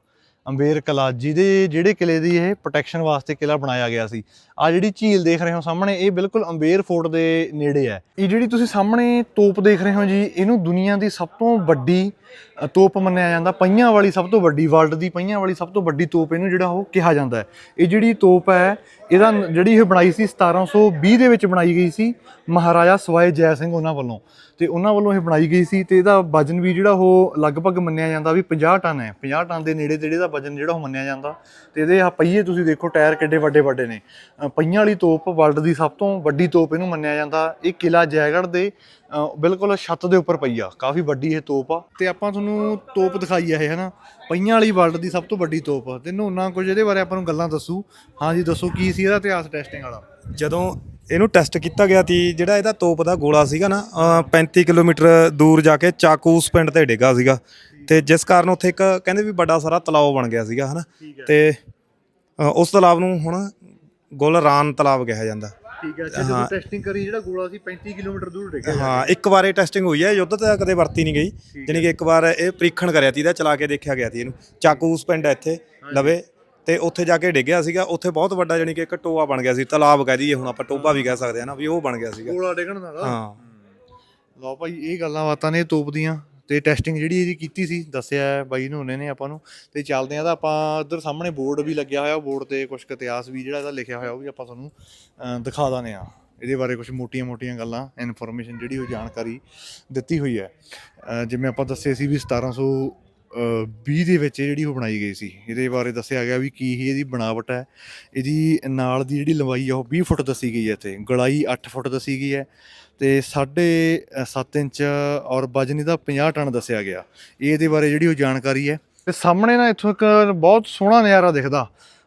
ਅੰਬੇਰ ਕਿਲਾ, ਜਿਹਦੇ ਜਿਹੜੇ ਕਿਲੇ ਦੀ ਇਹ ਪ੍ਰੋਟੈਕਸ਼ਨ ਵਾਸਤੇ ਕਿਲਾ ਬਣਾਇਆ ਗਿਆ ਸੀ। ਆ ਜਿਹੜੀ ਝੀਲ ਦੇਖ ਰਹੇ ਹੋ ਸਾਹਮਣੇ, ਇਹ ਬਿਲਕੁਲ ਅੰਬੇਰ ਫੋਰਟ ਦੇ ਨੇੜੇ ਹੈ। ਇਹ ਜਿਹੜੀ ਤੁਸੀਂ ਸਾਹਮਣੇ ਤੋਪ ਦੇਖ ਰਹੇ ਹੋ ਜੀ, ਇਹਨੂੰ ਦੁਨੀਆ ਦੀ ਸਭ ਤੋਂ ਵੱਡੀ ਤੋਪ ਮੰਨਿਆ ਜਾਂਦਾ। ਪਹੀਆਂ ਵਾਲੀ ਸਭ ਤੋਂ ਵੱਡੀ ਵਰਲਡ ਦੀ ਪਹੀਆਂ ਵਾਲੀ ਸਭ ਤੋਂ ਵੱਡੀ ਤੋਪ ਇਹਨੂੰ ਜਿਹੜਾ ਉਹ ਕਿਹਾ ਜਾਂਦਾ ਹੈ। ਇਹ ਜਿਹੜੀ ਤੋਪ ਹੈ, ਇਹਦਾ ਜਿਹੜੀ ਇਹ ਬਣਾਈ ਸੀ 1720 ਦੇ ਵਿੱਚ ਬਣਾਈ ਗਈ ਸੀ ਮਹਾਰਾਜਾ ਸਵਾਏ ਜੈ ਸਿੰਘ ਉਹਨਾਂ ਵੱਲੋਂ। ਤੇ ਉਹਨਾਂ ਵੱਲੋਂ ਇਹ ਬਣਾਈ ਗਈ ਸੀ ਤੇ ਇਹਦਾ ਵਜਨ ਵੀ ਜਿਹੜਾ ਉਹ ਲਗਭਗ ਮੰਨਿਆ ਜਾਂਦਾ ਵੀ 50 ਟਨ ਹੈ। 50 ਟਨ ਦੇ ਨੇੜੇ ਤੇੜੇ ਦਾ ਵਜਨ ਜਿਹੜਾ ਉਹ ਮੰਨਿਆ ਜਾਂਦਾ। ਤੇ ਇਹਦੇ ਆ ਪਹੀਏ ਤੁਸੀਂ ਦੇਖੋ ਟਾਇਰ ਕਿੱਡੇ ਵੱਡੇ ਵੱਡੇ ਨੇ। ਪਹੀਆਂ ਵਾਲੀ ਤੋਪ ਵਰਲਡ ਦੀ ਸਭ ਤੋਂ ਵੱਡੀ ਤੋਪ ਇਹਨੂੰ ਮੰਨਿਆ ਜਾਂਦਾ। ਇਹ ਕਿਲਾ ਜੈਗੜ ਦੇ ਬਿਲਕੁਲ ਛੱਤ ਦੇ ਉੱਪਰ ਪਈ ਆ। ਕਾਫੀ ਵੱਡੀ ਇਹ ਤੋਪ ਆ। ਤੇ ਆਪਾਂ ਤੁਹਾਨੂੰ ਤੋਪ ਦਿਖਾਈ ਆ ਇਹ ਹਨਾ? ਪਹੀਆਂ ਵਾਲੀ ਵਰਲਡ ਦੀ ਸਭ ਤੋਂ ਵੱਡੀ ਤੋਪ। ਤੇ ਨੋਨਾ ਕੁਝ ਇਹਦੇ ਬਾਰੇ ਆਪਾਂ ਨੂੰ ਗੱਲਾਂ ਦੱਸੂ। ਹਾਂਜੀ ਦੱਸੋ ਕੀ ਸੀ ਇਹਦਾ ਇਤਿਹਾਸ ਟੈਸਟਿੰਗ ਵਾਲਾ? ਜਦੋਂ ਇਹਨੂੰ ਟੈਸਟ ਕੀਤਾ ਗਿਆ ਸੀ ਜਿਹੜਾ ਇਹਦਾ ਤੋਪ ਦਾ ਗੋਲਾ ਸੀਗਾ ਨਾ ਅਹ 35 ਕਿਲੋਮੀਟਰ ਦੂਰ ਜਾ ਕੇ ਚਾਕੂਸ ਪਿੰਡ ਤੇ ਡਿੱਗਾ ਸੀਗਾ। ਤੇ ਜਿਸ ਕਾਰਨ ਉੱਥੇ ਇੱਕ ਕਹਿੰਦੇ ਵੀ ਵੱਡਾ ਸਾਰਾ ਤਲਾਬ ਬਣ ਗਿਆ ਸੀਗਾ ਹਨਾ? ਤੇ ਉਸ ਤਲਾਬ ਨੂੰ ਹੁਣ ਗੁਲਰਾਨ ਤਲਾਬ ਕਿਹਾ ਜਾਂਦਾ। ਠੀਕ ਹੈ ਜਦੋਂ ਟੈਸਟਿੰਗ ਕਰੀ ਜਿਹੜਾ ਗੋਲਾ ਸੀ 35 ਕਿਲੋਮੀਟਰ ਦੂਰ ਡਿੱਗਿਆ ਹਾਂ ਇੱਕ ਵਾਰ ਇਹ ਟੈਸਟਿੰਗ ਹੋਈ ਹੈ ਯੁੱਧ ਤੇ ਕਦੇ ਵਰਤੀ ਨਹੀਂ ਗਈ। ਜਾਣੀ ਕਿ ਇੱਕ ਵਾਰ ਇਹ ਪ੍ਰੀਖਣ ਕਰਿਆ ਸੀ ਇਹਦਾ ਚਲਾ ਕੇ ਦੇਖਿਆ ਗਿਆ ਸੀ ਇਹਨੂੰ। ਚਾਕੂਸ ਪਿੰਡ ਹੈ ਇੱਥੇ ਲਵੇ ਤੇ ਉੱਥੇ ਜਾ ਕੇ ਡਿੱਗਿਆ ਸੀਗਾ। ਉੱਥੇ ਬਹੁਤ ਵੱਡਾ ਜਾਣੀ ਕਿ ਇੱਕ ਟੋਆ ਬਣ ਗਿਆ ਸੀ ਤਲਾਬ ਕਹਿ ਦਈਏ ਹੁਣ ਆਪਾਂ ਟੋਬਾ ਵੀ ਕਹਿ ਸਕਦੇ ਹਾਂ ਨਾ ਵੀ ਉਹ ਬਣ ਗਿਆ ਸੀਗਾ। ਗੋਲਾ ਡਿੱਗਣ ਦਾ ਨਾ। ਹਾਂ। ਲਓ ਭਾਈ ਇਹ ਗੱਲਾਂ ਬਾਤਾਂ ਨੇ ਤੋਪ ਦੀਆਂ। ਤੇ ਟੈਸਟਿੰਗ ਜਿਹੜੀ ਇਹਦੀ ਕੀਤੀ ਸੀ, ਦੱਸਿਆ ਬਾਈ ਨੂੰ ਉਹਨੇ ਨੇ ਆਪਾਂ ਨੂੰ, ਤੇ ਚੱਲਦੇ ਆ ਤਾਂ ਆਪਾਂ ਇੱਧਰ ਸਾਹਮਣੇ ਬੋਰਡ ਵੀ ਲੱਗਿਆ ਹੋਇਆ ਉਹ ਬੋਰਡ ਤੇ ਕੁਝ ਇਤਿਹਾਸ ਵੀ ਜਿਹੜਾ ਇਹਦਾ ਲਿਖਿਆ ਹੋਇਆ, ਉਹ ਵੀ ਆਪਾਂ ਤੁਹਾਨੂੰ ਦਿਖਾ ਦਾਨੇ ਆ। ਇਹਦੇ ਬਾਰੇ ਕੁਝ ਮੋਟੀਆਂ-ਮੋਟੀਆਂ ਗੱਲਾਂ ਇਨਫੋਰਮੇਸ਼ਨ ਜਿਹੜੀ ਉਹ ਜਾਣਕਾਰੀ ਦਿੱਤੀ ਹੋਈ ਹੈ। ਜਿਵੇਂ ਆਪਾਂ ਦੱਸੇ ਸੀ ਵੀ 1720 ਦੇ ਵਿੱਚ ਇਹ ਜਿਹੜੀ ਉਹ ਬਣਾਈ ਗਈ ਸੀ। ਇਹਦੇ ਬਾਰੇ ਦੱਸਿਆ ਗਿਆ ਵੀ ਕੀ ਹੀ ਇਹਦੀ ਬਣਾਵਟ ਹੈ। ਇਹਦੀ ਨਾਲ ਦੀ ਜਿਹੜੀ ਲੰਬਾਈ ਆ, ਉਹ 20 ਫੁੱਟ ਦੱਸੀ ਗਈ ਹੈ ਇੱਥੇ। ਗਲਾਈ 8 ਫੁੱਟ ਦੱਸੀ ਗਈ ਹੈ ਤੇ ਸਾਢੇ 7 ਇੰਚ ਔਰ ਵਜਨ ਇਹਦਾ 50 ਟਨ ਦੱਸਿਆ ਗਿਆ। ਇਹ ਇਹਦੇ ਬਾਰੇ ਜਿਹੜੀ ਉਹ ਜਾਣਕਾਰੀ ਹੈ। ਤੇ ਸਾਹਮਣੇ ਨਾ ਇੱਥੋਂ ਇੱਕ ਬਹੁਤ ਸੋਹਣਾ ਨਜ਼ਾਰਾ ਦਿਖਦਾ।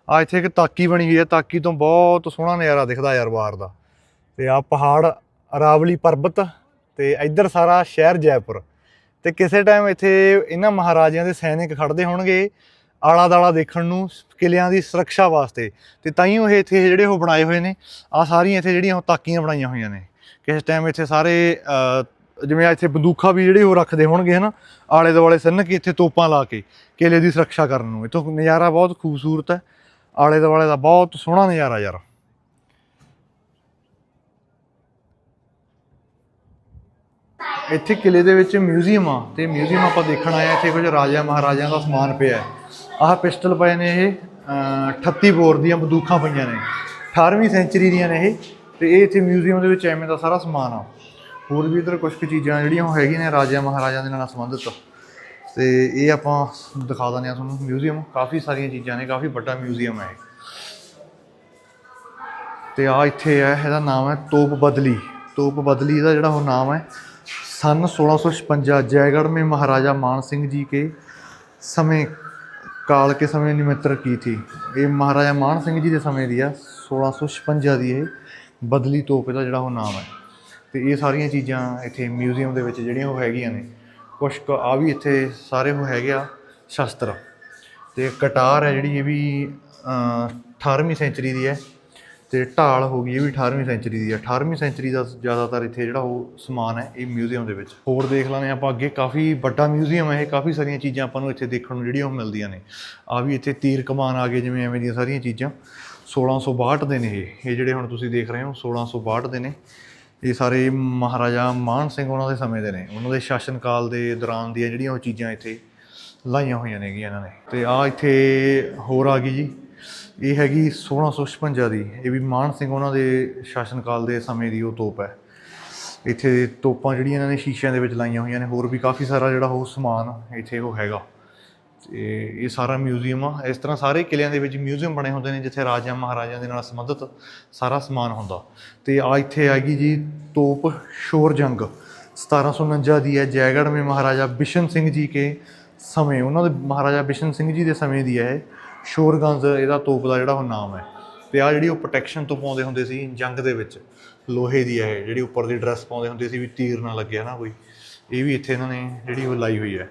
ਆ ਇੱਥੇ ਇੱਕ ਤਾਕੀ ਬਣੀ ਹੋਈ ਹੈ। ਤਾਕੀ ਤੋਂ ਬਹੁਤ ਸੋਹਣਾ ਨਜ਼ਾਰਾ ਦਿਖਦਾ ਯਾਰ ਬਾਹਰ ਦਾ। ਤੇ ਆ ਪਹਾੜ, ਅਰਾਵਲੀ ਪਰਬਤ ਤੇ ਇੱਧਰ ਸਾਰਾ ਸ਼ਹਿਰ ਜੈਪੁਰ। ਤੇ ਕਿਸੇ ਟਾਈਮ ਇੱਥੇ ਇਹਨਾਂ ਮਹਾਰਾਜਿਆਂ ਦੇ ਸੈਨਿਕ ਖੜਦੇ ਹੋਣਗੇ ਆਲਾ ਦਾਲਾ ਦੇਖਣ ਨੂੰ, ਕਿਲਿਆਂ ਦੀ ਸੁਰੱਖਿਆ ਵਾਸਤੇ। ਤੇ ਤਾਈਓ ਇਹ ਇੱਥੇ ਜਿਹੜੇ ਉਹ ਬਣਾਏ ਹੋਏ ਨੇ ਆ ਸਾਰੀਆਂ ਇੱਥੇ ਜਿਹੜੀਆਂ ਉਹ ਤਾਕੀਆਂ ਬਣਾਈਆਂ ਹੋਈਆਂ ਨੇ। ਕਿਸੇ ਟਾਈਮ ਇੱਥੇ ਸਾਰੇ ਜਿਵੇਂ ਇੱਥੇ ਬੰਦੂਖਾਂ ਵੀ ਜਿਹੜੇ ਉਹ ਰੱਖਦੇ ਹੋਣਗੇ, ਹਨਾ ਆਲੇ ਦੁਆਲੇ ਸਨ ਕਿ ਇੱਥੇ ਤੋਪਾਂ ਲਾ ਕੇ, ਕਿਲੇ ਦੀ ਸੁਰੱਖਿਆ ਕਰਨ ਨੂੰ। ਇਥੋਂ ਨਜ਼ਾਰਾ ਬਹੁਤ ਖੂਬਸੂਰਤ ਹੈ। ਆਲੇ ਦੁਆਲੇ ਦਾ ਬਹੁਤ ਸੋਹਣਾ ਨਜ਼ਾਰਾ ਯਾਰ। ਇੱਥੇ ਕਿਲੇ ਦੇ ਵਿੱਚ ਮਿਊਜ਼ੀਅਮ ਆ ਤੇ ਮਿਊਜ਼ੀਅਮ ਆਪਾਂ ਦੇਖਣ ਆਏ ਆ ਇੱਥੇ ਕੁਝ ਰਾਜਾ ਮਹਾਰਾਜਿਆਂ ਦਾ ਸਮਾਨ ਪਿਆ ਆਹ ਪਿਸਟਲ ਪਏ ਨੇ ਇਹ ਅਹ, 38 ਬੋਰ ਦੀਆਂ ਬੰਦੂਕਾਂ ਪਈਆਂ ਨੇ। 18ਵੀਂ ਸੈਂਚਰੀ ਦੀਆਂ ਨੇ ਇਹ ਤੇ ਇਹ ਇੱਥੇ ਮਿਊਜ਼ੀਅਮ ਦੇ ਵਿੱਚ ਐਵੇਂ ਦਾ ਸਾਰਾ ਸਮਾਨ ਆ। ਹੋਰ ਵੀ ਇਧਰ ਕੁਝ ਕੁ ਚੀਜ਼ਾਂ ਜਿਹੜੀਆਂ ਉਹ ਹੈਗੀਆਂ ਨੇ ਰਾਜਾ ਮਹਾਰਾਜਿਆਂ ਦੇ ਨਾਲ ਸੰਬੰਧਿਤ। ਤੇ ਇਹ ਆਪਾਂ ਦਿਖਾ ਦਿੰਦੇ ਆ ਤੁਹਾਨੂੰ ਮਿਊਜ਼ੀਅਮ। ਕਾਫੀ ਸਾਰੀਆਂ ਚੀਜ਼ਾਂ ਨੇ ਕਾਫੀ ਵੱਡਾ ਮਿਊਜ਼ੀਅਮ ਹੈ ਇਹ। ਤੇ ਆ ਇੱਥੇ ਹੈ ਇਹਦਾ ਨਾਮ ਹੈ ਤੋਪ ਬਦਲੀ। ਤੋਪ ਬਦਲੀ ਦਾ ਜਿਹੜਾ ਉਹ ਨਾਮ ਹੈ ਸਨ 1656 जयगढ़ में महाराजा मान सिंह जी के समय ਕਾਲ ਕੇ ਸਮੇਂ ਨਿਮਿੱਤਰ ਕੀ ਥੀ ਇਹ ਮਹਾਰਾਜਾ ਮਾਨ ਸਿੰਘ ਜੀ ਦੇ ਸਮੇਂ ਦੀ ਆ 1656 ਦੀ ਇਹ ਬਦਲੀ ਤੋਪ ਇਹਦਾ ਜਿਹੜਾ ਉਹ ਨਾਮ ਹੈ ਤੇ ਇਹ ਸਾਰੀਆਂ ਚੀਜ਼ਾਂ ਇੱਥੇ ਮਿਊਜ਼ੀਅਮ ਦੇ ਵਿੱਚ ਜਿਹੜੀਆਂ ਉਹ ਹੈਗੀਆਂ ਨੇ ਕੁਛ ਕੁ ਆ ਵੀ ਇੱਥੇ ਸਾਰੇ ਉਹ ਹੈਗੇ ਆ ਸ਼ਸਤਰ ਤੇ ਕਟਾਰ ਹੈ ਜਿਹੜੀ ਇਹ ਵੀ ਅਹ, 18ਵੀਂ ਸੈਂਚਰੀ ਦੀ ਹੈ ਤੇ ਢਾਲ ਹੋ ਗਈ, ਇਹ ਵੀ 18ਵੀਂ ਸੈਂਚਰੀ ਦੀ ਹੈ 18ਵੀਂ ਸੈਂਚਰੀ ਦਾ ਜ਼ਿਆਦਾਤਰ ਇੱਥੇ ਜਿਹੜਾ ਉਹ ਸਮਾਨ ਹੈ, ਇਹ ਮਿਊਜ਼ੀਅਮ ਦੇ ਵਿੱਚ। ਹੋਰ ਦੇਖ ਲਾਂਗੇ ਆਪਾਂ ਅੱਗੇ, ਕਾਫੀ ਵੱਡਾ ਮਿਊਜ਼ੀਅਮ ਹੈ, ਇਹ ਕਾਫੀ ਸਾਰੀਆਂ ਚੀਜ਼ਾਂ ਆਪਾਂ ਨੂੰ ਇੱਥੇ ਦੇਖਣ ਨੂੰ ਜਿਹੜੀਆਂ ਉਹ ਮਿਲਦੀਆਂ ਨੇ। ਆ ਵੀ ਇੱਥੇ ਤੀਰ ਕਮਾਨ ਆ ਗਏ, ਜਿਵੇਂ ਐਵੇਂ ਦੀਆਂ ਸਾਰੀਆਂ ਚੀਜ਼ਾਂ। 1662 ਦੇ ਨੇ ਇਹ। ਇਹ ਜਿਹੜੇ ਹੁਣ ਤੁਸੀਂ ਦੇਖ ਰਹੇ ਹੋ 1662 ਦੇ ਨੇ। ਇਹ ਸਾਰੇ ਮਹਾਰਾਜਾ ਮਾਨ ਸਿੰਘ ਉਹਨਾਂ ਦੇ ਸਮੇਂ ਦੇ ਨੇ। ਉਹਨਾਂ ਦੇ ਸ਼ਾਸਨ ਕਾਲ ਦੇ ਦੌਰਾਨ ਦੀਆਂ ਜਿਹੜੀਆਂ ਉਹ ਚੀਜ਼ਾਂ ਇੱਥੇ ਲਾਈਆਂ ਹੋਈਆਂ ਨੇਗੀਆਂ ਇਹਨਾਂ ਨੇ। ਤੇ ਆ ਇੱਥੇ ਹੋਰ ਆ ਗਈ ਜੀ। ਇਹ ਹੈਗੀ 1656 ਦੀ। ਇਹ ਵੀ ਮਾਨ ਸਿੰਘ ਉਹਨਾਂ ਦੇ ਸ਼ਾਸਨ ਕਾਲ ਦੇ ਸਮੇਂ ਦੀ ਉਹ ਤੋਪ ਹੈ। ਇੱਥੇ ਤੋਪਾਂ ਜਿਹੜੀਆਂ ਇਹਨਾਂ ਨੇ ਸ਼ੀਸ਼ਿਆਂ ਦੇ ਵਿੱਚ ਲਾਈਆਂ ਹੋਈਆਂ ਨੇ, ਹੋਰ ਵੀ ਕਾਫੀ ਸਾਰਾ ਜਿਹੜਾ ਉਹ ਸਮਾਨ ਇੱਥੇ ਉਹ ਹੈਗਾ। ਤੇ ਇਹ ਸਾਰਾ ਮਿਊਜ਼ੀਅਮ ਆ। ਇਸ ਤਰ੍ਹਾਂ ਸਾਰੇ ਕਿਲਿਆਂ ਦੇ ਵਿੱਚ ਮਿਊਜ਼ੀਅਮ ਬਣੇ ਹੁੰਦੇ ਨੇ, ਜਿੱਥੇ ਰਾਜਿਆਂ ਮਹਾਰਾਜਿਆਂ ਦੇ ਨਾਲ ਸੰਬੰਧਿਤ ਸਾਰਾ ਸਮਾਨ ਹੁੰਦਾ। ਤੇ ਆ ਇੱਥੇ ਹੈਗੀ ਜੀ ਤੋਪ ਸ਼ੋਰ ਜੰਗ। 1749 ਦੀ ਹੈ ਜੈਗੜ ਮੇ ਮਹਾਰਾਜਾ ਬਿਸ਼ਨ ਸਿੰਘ ਜੀ ਕੇ ਸਮੇਂ। ਉਹਨਾਂ ਦੇ ਮਹਾਰਾਜਾ ਬਿਸ਼ਨ ਸਿੰਘ ਜੀ ਦੇ ਸਮੇਂ ਦੀ ਹੈ ਇਹ ਸ਼ੋਰਗੰਜ ਇਹਦਾ ਤੋਪ ਦਾ ਜਿਹੜਾ ਉਹ ਨਾਮ ਹੈ ਤੇ ਆ ਜਿਹੜੀ ਉਹ ਪ੍ਰੋਟੈਕਸ਼ਨ ਤੋਂ ਪਾਉਂਦੇ ਹੁੰਦੇ ਸੀ ਜੰਗ ਦੇ ਵਿੱਚ, ਲੋਹੇ ਦੀ ਹੈ ਇਹ ਜਿਹੜੀ ਉੱਪਰ ਦੀ ਡਰੈਸ ਪਾਉਂਦੇ ਹੁੰਦੇ ਸੀ ਵੀ ਤੀਰ ਨਾ ਲੱਗਿਆ ਨਾ ਕੋਈ, ਇਹ ਵੀ ਇੱਥੇ ਇਹਨਾਂ ਨੇ ਜਿਹੜੀ ਉਹ ਲਾਈ ਹੋਈ ਹੈ।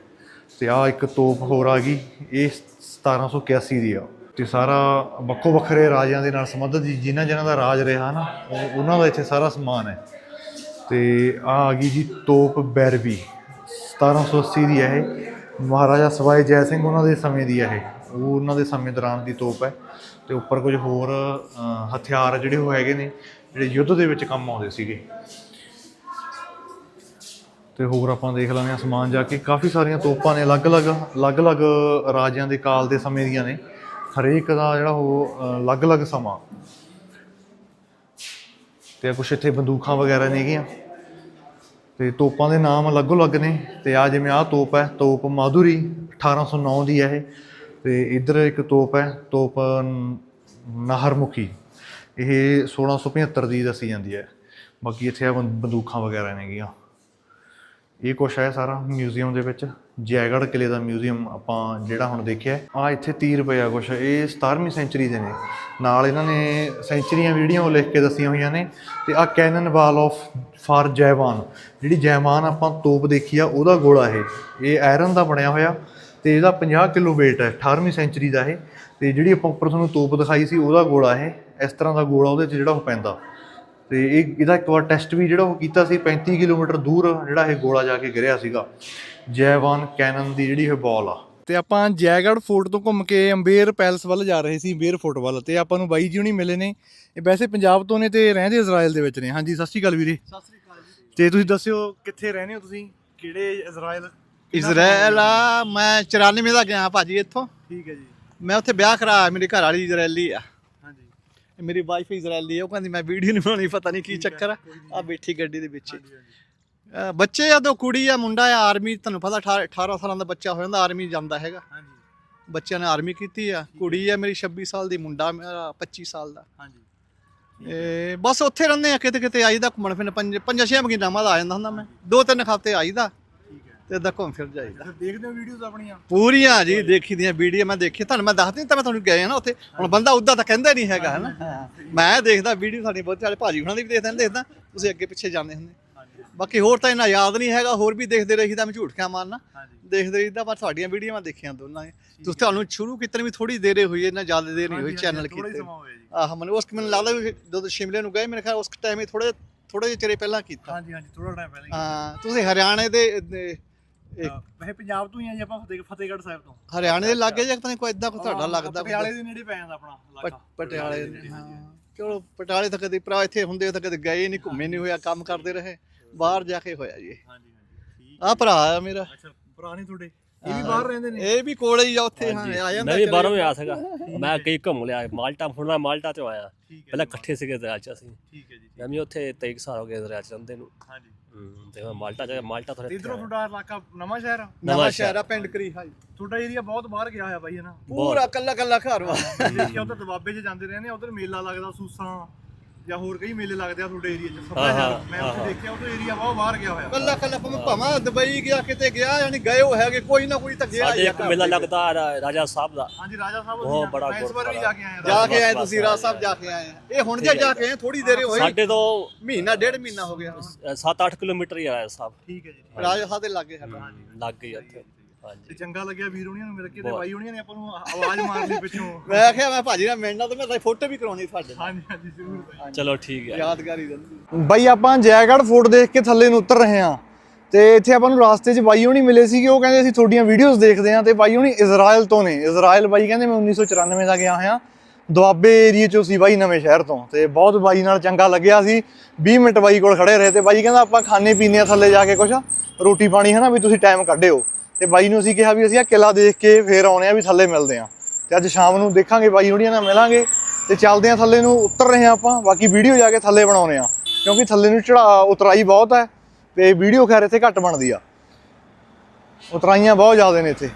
ਤੇ ਆ ਇੱਕ ਤੋਪ ਹੋਰ ਆ ਗਈ, ਇਹ 1781 ਦੀ ਆ। ਤੇ ਸਾਰਾ ਵੱਖੋ ਵੱਖਰੇ ਰਾਜਿਆਂ ਦੇ ਨਾਲ ਸੰਬੰਧਿਤ ਜੀ, ਜਿਨ੍ਹਾਂ ਜਿਨ੍ਹਾਂ ਦਾ ਰਾਜ ਰਿਹਾ ਨਾ ਉਹਨਾਂ ਦਾ ਇੱਥੇ ਸਾਰਾ ਸਮਾਨ ਹੈ। ਤੇ ਆ ਆ ਗਈ ਜੀ ਤੋਪ ਬੈਰਬੀ 1780 ਦੀ ਹੈ ਇਹ। ਮਹਾਰਾਜਾ ਸਵਾਈ ਜੈ ਸਿੰਘ ਉਹਨਾਂ ਦੇ ਸਮੇਂ ਦੀ ਹੈ ਇਹ। ਉਹ ਉਹਨਾਂ ਦੇ ਸਮੇਂ ਦੌਰਾਨ ਦੀ ਤੋਪ ਹੈ ਤੇ ਉੱਪਰ ਕੁਝ ਹੋਰ ਹਥਿਆਰ ਜਿਹੜੇ ਉਹ ਹੈਗੇ ਨੇ, ਜਿਹੜੇ ਯੁੱਧ ਦੇ ਵਿੱਚ ਕੰਮ ਆਉਂਦੇ ਸੀਗੇ। ਤੇ ਹੋਰ ਆਪਾਂ ਦੇਖ ਲੈਂਦੇ ਹਾਂ ਸਮਾਨ ਜਾ ਕੇ, ਕਾਫੀ ਸਾਰੀਆਂ ਤੋਪਾਂ ਨੇ, ਅਲੱਗ-ਅਲੱਗ ਅਲੱਗ-ਅਲੱਗ ਰਾਜਿਆਂ ਦੇ ਕਾਲ ਦੇ ਸਮੇਂ ਦੀਆਂ ਨੇ। ਹਰੇਕ ਦਾ ਜਿਹੜਾ ਉਹ ਅਲੱਗ-ਅਲੱਗ ਸਮਾਂ। ਤੇ ਕੁਛ ਇੱਥੇ ਬੰਦੂਕਾਂ ਵਗੈਰਾ ਨੇਗੀਆਂ ਤੇ ਤੋਪਾਂ ਦੇ ਨਾਮ ਅਲੱਗ-ਅਲੱਗ ਨੇ। ਤੇ ਆ ਜਿਵੇਂ ਆਹ ਤੋਪ ਹੈ, ਤੋਪ ਮਾਧੁਰੀ 1809 ਦੀ ਹੈ ਇਹ। ਤੇ ਇੱਧਰ ਇੱਕ ਤੋਪ ਹੈ, ਤੋਪ ਨ- ਨਾਹਰਮੁਖੀ। ਇਹ 1675 ਦੀ ਦੱਸੀ ਜਾਂਦੀ ਹੈ। ਬਾਕੀ ਇੱਥੇ ਆ ਬੰਦ- ਬੰਦੂਕਾਂ ਵਗੈਰਾ ਨੇਗੀਆਂ ਇਹ ਕੁਛ ਹੈ ਸਾਰਾ ਮਿਊਜ਼ੀਅਮ ਦੇ ਵਿੱਚ। ਜੈਗੜ ਕਿਲੇ ਦਾ ਮਿਊਜ਼ੀਅਮ ਆਪਾਂ ਜਿਹੜਾ ਹੁਣ ਦੇਖਿਆ ਆ ਇੱਥੇ 30 ਰੁਪਏ ਆ ਕੁਛ। ਇਹ 17ਵੀਂ ਸੈਂਚਰੀ ਦੇ ਨੇ। ਨਾਲ ਇਹਨਾਂ ਨੇ ਸੈਂਚਰੀਆਂ ਵੀਡੀਓ ਉਹ ਲਿਖ ਕੇ ਦੱਸੀਆਂ ਹੋਈਆਂ ਨੇ। ਤੇ ਆ ਕੈਨਨ ਵਾਲ ਆਫ ਫਾਰ ਜੈਵਾਨ। ਜਿਹੜੀ ਜੈਵਾਨ ਆਪਾਂ ਤੋਪ ਦੇਖੀ ਆ, ਉਹਦਾ ਗੋਲਾ ਇਹ। ਇਹ ਆਇਰਨ ਦਾ ਬਣਿਆ ਹੋਇਆ। ਤੇ ਇਹਦਾ 50 ਕਿਲੋ weight ਹੈ 18ਵੀਂ ਸੈਂਚਰੀ ਦਾ ਇਹ। ਤੇ ਜਿਹੜੀ ਆਪਾਂ ਉੱਪਰ ਤੁਹਾਨੂੰ ਤੋਪ ਦਿਖਾਈ ਸੀ ਉਹਦਾ ਗੋਲਾ ਇਹ ਇਸ ਤਰ੍ਹਾਂ ਦਾ ਗੋਲਾ ਉਹਦੇ 'ਚ ਜਿਹੜਾ ਉਹ ਪੈਂਦਾ। ਤੇ ਇਹ ਇਹਦਾ ਇੱਕ ਵਾਰ ਟੈਸਟ ਵੀ ਜਿਹੜਾ ਉਹ ਕੀਤਾ ਸੀ 35 ਕਿਲੋਮੀਟਰ ਦੂਰ ਜਿਹੜਾ ਇਹ ਗੋਲਾ ਜਾ ਕੇ ਗਿਰਿਆ ਸੀਗਾ। ਜੈਵਾਨ ਕੈਨਨ ਦੀ ਜਿਹੜੀ ਇਹ ਬਾਲ ਆ। ਤੇ ਆਪਾਂ ਜੈਗੜ ਫੋਰਟ ਤੋਂ ਘੁੰਮ ਕੇ ਅੰਬੇਰ ਪੈਲਸ ਵੱਲ ਜਾ ਰਹੇ ਸੀ ਅੰਬੇਰ ਫੋਰਟ ਵੱਲ। ਤੇ ਆਪਾਂ ਨੂੰ ਬਾਈ ਜੀ ਹੁਣੀ ਮਿਲੇ ਨੇ। ਇਹ ਵੈਸੇ ਪੰਜਾਬ ਤੋਂ ਨੇ ਤੇ ਰਹਿੰਦੇ ਇਜ਼ਰਾਈਲ ਦੇ ਵਿੱਚ ਨੇ। ਹਾਂਜੀ ਸਤਿ ਸ਼੍ਰੀ ਅਕਾਲ ਵੀਰੇ। ਸਤਿ ਸ੍ਰੀ ਅਕਾਲ ਜੀ। ਤੇ ਤੁਸੀਂ ਦੱਸਿਓ ਕਿੱਥੇ ਰਹਿੰਦੇ ਹੋ ਤੁਸੀਂ? ਕਿਹੜੇ ਇਜ਼ਰਾਈਲ ਇਜ਼ਰਾਈਲ ਆ ਮੈਂ 94 ਦਾ ਗਿਆ ਭਾਜੀ ਇੱਥੋਂ। ਠੀਕ ਹੈ ਜੀ। ਮੈਂ ਉੱਥੇ ਵਿਆਹ ਕਰਾਇਆ ਮੇਰੀ ਘਰ ਵਾਲੀ ਇਜ਼ਰਾਈਲੀ ਆ। ਹਾਂਜੀ। ਮੇਰੀ ਵਾਈਫ ਇਜ਼ਰਾਈਲੀ ਆ ਉਹ ਕਹਿੰਦੀ ਮੈਂ ਵੀਡੀਓ ਨਹੀਂ ਬਣਾਉਣੀ ਪਤਾ ਨਹੀਂ ਕੀ ਚੱਕਰ ਆ। ਆ ਬੈਠੀ ਗੱਡੀ ਦੇ ਵਿੱਚ ਬੱਚੇ ਆ ਦੋ ਕੁੜੀ ਆ ਮੁੰਡਾ ਆ ਆਰਮੀ ਤੁਹਾਨੂੰ ਪਤਾ 18 18 ਸਾਲਾਂ ਦਾ ਬੱਚਾ ਹੋ ਜਾਂਦਾ ਆਰਮੀ ਜਾਂਦਾ ਹੈਗਾ। ਹਾਂਜੀ। ਬੱਚਿਆਂ ਨੇ ਆਰਮੀ ਕੀਤੀ ਆ। ਕੁੜੀ ਆ ਮੇਰੀ 26 ਸਾਲ ਦੀ ਮੁੰਡਾ ਮੇਰਾ 25 ਸਾਲ ਦਾ। ਹਾਂਜੀ। ਇਹ ਬਸ ਉੱਥੇ ਰਹਿੰਦੇ ਆ ਕਿਤੇ ਕਿਤੇ ਆਈਦਾ ਘੁੰਮਣ ਫਿਰਨ ਪੰਜ ਪੰਜ ਛੇ ਮਹੀਨਾ ਬਾਅਦ ਆ ਜਾਂਦਾ ਹੁੰਦਾ ਮੈਂ। ਦੋ ਤਿੰਨ ਹਫ਼ਤੇ ਆਈਦਾ। ਤੇ ਏਦਾਂ ਘੁੰਮ ਫਿਰ ਜਾਈਦਾ। ਦੇਖਦੇ ਹੋ ਵੀਡੀਓਜ਼ ਆਪਣੀਆਂ? ਪੂਰੀਆਂ ਜੀ ਦੇਖੀ ਦੀਆਂ ਵੀਡੀਓ ਮੈਂ ਦੇਖੀ ਤੁਹਾਨੂੰ ਮੈਂ ਦੱਸਦੀ ਤਾਂ ਮੈਂ ਤੁਹਾਨੂੰ ਗਏ ਨਾ ਉੱਥੇ। ਹੁਣ ਬੰਦਾ ਉਦਾਂ ਤਾਂ ਕਹਿੰਦਾ ਨਹੀਂ ਹੈਗਾ ਹਨਾ ਮੈਂ ਦੇਖਦਾ ਵੀਡੀਓ ਸਾਡੀ ਬਹੁਤ ਸਾਰੇ ਭਾਜੀ ਹੁਣਾਂ ਦੀ ਵੀ ਦੇਖਦਾ ਦੇਖਦਾ। ਤੁਸੀਂ ਅੱਗੇ ਪਿੱਛੇ ਜਾਂਦੇ ਹੁੰਦੇ। ਬਾਕੀ ਹੋਰ ਤਾਂ ਇਹਨਾਂ ਯਾਦ ਨਹੀਂ ਹੈਗਾ ਹੋਰ ਵੀ ਦੇਖਦੇ ਰਹੀਦਾ ਮੈਂ ਝੂਠ ਕਿਆ ਮਾਰਨਾ ਦੇਖਦੇ ਰਹੀਦਾ ਪਰ ਤੁਹਾਡੀਆਂ ਵੀਡੀਓ ਮੈਂ ਦੇਖੀਆਂ ਦੋਨਾਂ ਨੇ ਤੁਸੀਂ ਤੁਹਾਨੂੰ ਸ਼ੁਰੂ ਕੀਤੇ ਨੂੰ ਵੀ ਥੋੜੀ ਦੇਰੇ ਹੋਈ ਇੰਨਾ ਜ਼ਿਆਦਾ ਦੇਰ ਨਹੀਂ ਹੋਈ ਚੈਨਲ ਕੀਤੇ। ਆਹ ਮੈਨੂੰ ਉਸ ਮੈਨੂੰ ਲੱਗਦਾ ਵੀ ਜਦੋਂ ਸ਼ਿਮਲੇ ਨੂੰ ਗਏ ਮੇਰੇ ਖਿਆਲ ਉਸ ਟਾਈਮ ਹੀ ਥੋੜੇ ਥੋੜੇ ਜਿਹੇ ਚਿਰ ਪਹਿਲਾਂ ਕੀਤਾ। ਹਾਂਜੀ ਹਾਂਜੀ ਥੋੜਾ ਟਾਈਮ ਪਹਿਲਾਂ ਹੀ ਤੁਸੀਂ ਹਰਿਆਣੇ ਦੇ ਦੇ- ਵੈਸੇ ਪੰਜਾਬ ਤੋਂ ਹੀ ਆ ਜੀ ਆਪਾਂ ਫਤਿਹ ਫਤਿਹਗੜ੍ਹ ਸਾਹਿਬ ਤੋਂ। ਹਰਿਆਣੇ ਦੇ ਲਾਗੇ ਜਾਂ ਪਤਾ ਨਹੀਂ ਕੋਈ ਇਦਾਂ ਕੋਈ ਤੁਹਾਡਾ ਲੱਗਦਾ। ਪਟਿਆਲੇ ਦੇ ਨੇੜੇ ਪੈ ਜਾਂਦਾ ਆਪਣਾ ਇਲਾਕਾ। ਪਟਿਆਲੇ ਦੇ, ਹਾਂ। ਚਲੋ ਪਟਿਆਲੇ ਤਾਂ ਕਦੇ ਭਰਾ ਇੱਥੇ ਹੁੰਦੇ ਤਾਂ ਕਦੇ ਗਏ ਨਹੀਂ ਘੁੰਮੇ ਨਹੀਂ ਹੋਇਆ ਕੰਮ ਕਰਦੇ ਰਹੇ ਬਾਹਰ ਜਾ ਕੇ ਹੋਇਆ ਜੀ। ਹਾਂਜੀ ਹਾਂਜੀ ਠੀਕ ਆਹ ਭਰਾ ਆ ਮੇਰਾ। ਅੱਛਾ ਪੁਰਾਣੇ ਤੁਹਾਡੇ? ਇਹ ਵੀ ਬਾਹਰ ਰਹਿੰਦੇ ਨੇ? ਇਹ ਵੀ ਕੋਲੇ ਹੀ ਆ ਉੱਥੇ ਹਾਂ ਆ ਜਾਂਦਾ ਮੈਂ ਵੀ ਬਾਹਰੋਂ ਹੀ ਆ ਸਗਾ। ਮੈਂ ਕਈ ਘੁੰਮ ਲਿਆ ਮਾਲਟਾ ਮੈਂ ਮਾਲਟਾ ਤੋਂ ਆਇਆ। ਪਹਿਲਾਂ ਇਕੱਠੇ ਸੀਗੇ ਦਰਿਆ ਚ ਅਸੀਂ। ਠੀਕ ਹੈ ਜੀ ਮੈਂ ਵੀ ਉੱਥੇ 23 ਸਾਲ ਹੋ ਗਏ ਦਰਿਆ ਚ ਰਹਿੰਦੇ ਨੂੰ। ਹਾਂਜੀ। ਤੇ ਮਾਲਟਾ ਚ ਮਾਲਟਾ ਤੇ ਇਧਰੋਂ ਤੁਹਾਡਾ ਇਲਾਕਾ ਨਵਾਂ ਸ਼ਹਿਰ ਆ? ਨਵਾਂ ਸ਼ਹਿਰ। ਆ ਪਿੰਡ ਕਰੀ ਹਾਂ ਤੁਹਾਡਾ ਏਰੀਆ ਬਹੁਤ ਬਾਹਰ ਗਿਆ ਹੋਇਆ ਬਾਈ ਹੈ ਨਾ? ਪੂਰਾ ਕੱਲਾ ਕੱਲਾ ਘਰ ਵਾ। ਦੇਖਿਆ ਉਧਰ ਦਬਾਬੇ 'ਚ ਜਾਂਦੇ ਰਹੇ ਨੇ ਉਧਰ ਮੇਲਾ ਲੱਗਦਾ ਸੂਸਾਂ। ਜਾਂ ਹੋਰ ਕਈ ਮੇਲੇ ਲੱਗਦੇ ਆ ਤੁਹਾਡੇ ਏਰੀਆ 'ਚ। ਹਾਂ, ਸਭਾ ਹਾਂ, ਮੈਂ ਉੱਥੇ ਦੇਖਿਆ ਉਧਰ ਏਰੀਆ ਬਹੁਤ ਬਾਹਰ ਗਿਆ ਹੋਇਆ। ਕੱਲਾ ਕੱਲਾ ਭਾਵੇਂ ਭਾਵੇਂ ਦੁਬਈ ਗਿਆ ਕਿਤੇ ਗਿਆ ਯਾਨੀ ਗਏ ਹੋ ਹੈਗੇ ਕੋਈ ਨਾ ਕੋਈ ਤਾਂ ਗਿਆ ਸਾਡੇ ਹੀ ਇੱਕ ਮੇਲਾ। ਲੱਗਦਾ ਰਾਜਾ ਸਾਹਿਬ ਦਾ। ਹਾਂਜੀ ਰਾਜਾ ਸਾਹਿਬ ਉਹ ਬੜਾ ਇਸ ਵਾਰ ਵੀ ਜਾ ਕੇ ਆਇਆ। ਜਾ ਕੇ ਆਏ ਤੁਸੀਂ ਰਾਜ ਸਾਹਿਬ ਜਾ ਕੇ ਆਏ ਆ। ਇਹ ਹੁਣ ਜੇ ਜਾ ਕੇ ਆਏ ਥੋੜੀ ਦੇਰ ਹੋਈ। ਸਾਡੇ ਤੋਂ ਮਹੀਨਾ ਡੇਢ ਮਹੀਨਾ ਹੋ ਗਿਆ 7-8 ਕਿਲੋਮੀਟਰ ਹੀ ਆਇਆ ਸਾਹਿਬ। ਠੀਕ ਹੈ ਜੀ ਰਾਜ ਸਾਹਿਬ ਦੇ ਲਾਗੇ ਸਾਡਾ ਲੱਗ ਗਈ ਉੱਥੇ ਤੇ ਚੰਗਾ ਲੱਗਿਆ ਵੀਰ ਹੁਣੀਆਂ ਨੂੰ ਮਿਲ ਕੇ ਤੇ ਬਾਈ ਹੁਣੀਆਂ ਨੇ ਆਪਾਂ ਨੂੰ ਆਵਾਜ਼ ਮਾਰ ਲਈ ਪਿੱਛੋਂ। ਮੈਂ ਆਖਿਆ ਮੈਂ ਭਾਜੀ ਨਾਲ ਮਿਲਣਾ ਤੇ ਮੈਂ ਤਾਂ ਫੋਟੋ ਵੀ ਕਰਾਉਣੀ ਤੁਹਾਡੇ ਨਾਲ। ਹਾਂਜੀ ਹਾਂਜੀ ਜ਼ਰੂਰ ਬਾਈ ਚਲੋ ਠੀਕ ਹੈ। ਯਾਦਗਾਰੀ ਰਹਿੰਦੀ। ਬਾਈ ਆਪਾਂ ਜੈਗੜ੍ਹ ਫੋਰਟ ਦੇਖ ਕੇ ਥੱਲੇ ਨੂੰ ਉਤਰ ਰਹੇ ਹਾਂ। ਤੇ ਇੱਥੇ ਆਪਾਂ ਨੂੰ ਰਾਸਤੇ 'ਚ ਬਾਈ ਹੋਣੀ ਮਿਲੇ ਸੀਗੇ। ਉਹ ਕਹਿੰਦੇ ਅਸੀਂ ਤੁਹਾਡੀਆਂ ਵੀਡੀਓਜ਼ ਦੇਖਦੇ ਹਾਂ ਤੇ ਬਾਈ ਹੋਣੀ ਇਜ਼ਰਾਈਲ ਤੋਂ ਨੇ। ਇਜ਼ਰਾਈਲ ਬਾਈ ਕਹਿੰਦੇ ਮੈਂ 1994 ਦਾ ਗਿਆ ਹੋਇਆ। ਦੁਆਬੇ ਏਰੀਏ 'ਚੋਂ ਸੀ ਬਾਈ ਨਵੇਂ ਸ਼ਹਿਰ ਤੋਂ। ਤੇ ਬਹੁਤ ਬਾਈ ਨਾਲ ਚੰਗਾ ਲੱਗਿਆ ਸੀ। 20 ਮਿੰਟ ਬਾਈ ਕੋਲ ਖੜੇ ਰਹੇ ਤੇ ਬਾਈ ਕਹਿੰਦਾ ਆਪਾਂ ਖਾਣੇ ਪੀਣੇ ਆ ਥੱਲੇ ਜਾ ਕੇ ਕੁਛ। ਰੋਟੀ ਪਾਣੀ ਹੈ ਨਾ ਵੀ ਤੁਸੀਂ ਟਾਈਮ ਕੱਢਿਓ। ਤੇ ਬਾਈ ਨੂੰ ਅਸੀਂ ਕਿਹਾ ਵੀ ਅਸੀਂ ਆ ਕਿਲਾ ਦੇਖ ਕੇ ਫੇਰ ਆਉਣੇ ਆ ਵੀ ਥੱਲੇ ਮਿਲਦੇ ਆ। ਤੇ ਅੱਜ ਸ਼ਾਮ ਨੂੰ ਦੇਖਾਂਗੇ ਬਾਈ ਹੋਣੀਆਂ ਨਾਲ ਮਿਲਾਂਗੇ ਤੇ ਚੱਲਦੇ ਆ ਥੱਲੇ ਨੂੰ, ਉਤਰ ਰਹੇ ਆ ਆਪਾਂ। ਬਾਕੀ ਵੀਡੀਓ ਜਾ ਕੇ ਥੱਲੇ ਬਣਾਉਣੇ ਆ, ਕਿਉਂਕਿ ਥੱਲੇ ਨੂੰ ਚੜਾ ਉਤਰਾਈ ਬਹੁਤ ਹੈ ਤੇ ਵੀਡੀਓ ਖੈਰ ਇੱਥੇ ਘੱਟ ਬਣਦੀ ਆ। ਉਤਰਾਈਆਂ ਬਹੁਤ ਜ਼ਿਆਦਾ ਨੇ ਇੱਥੇ।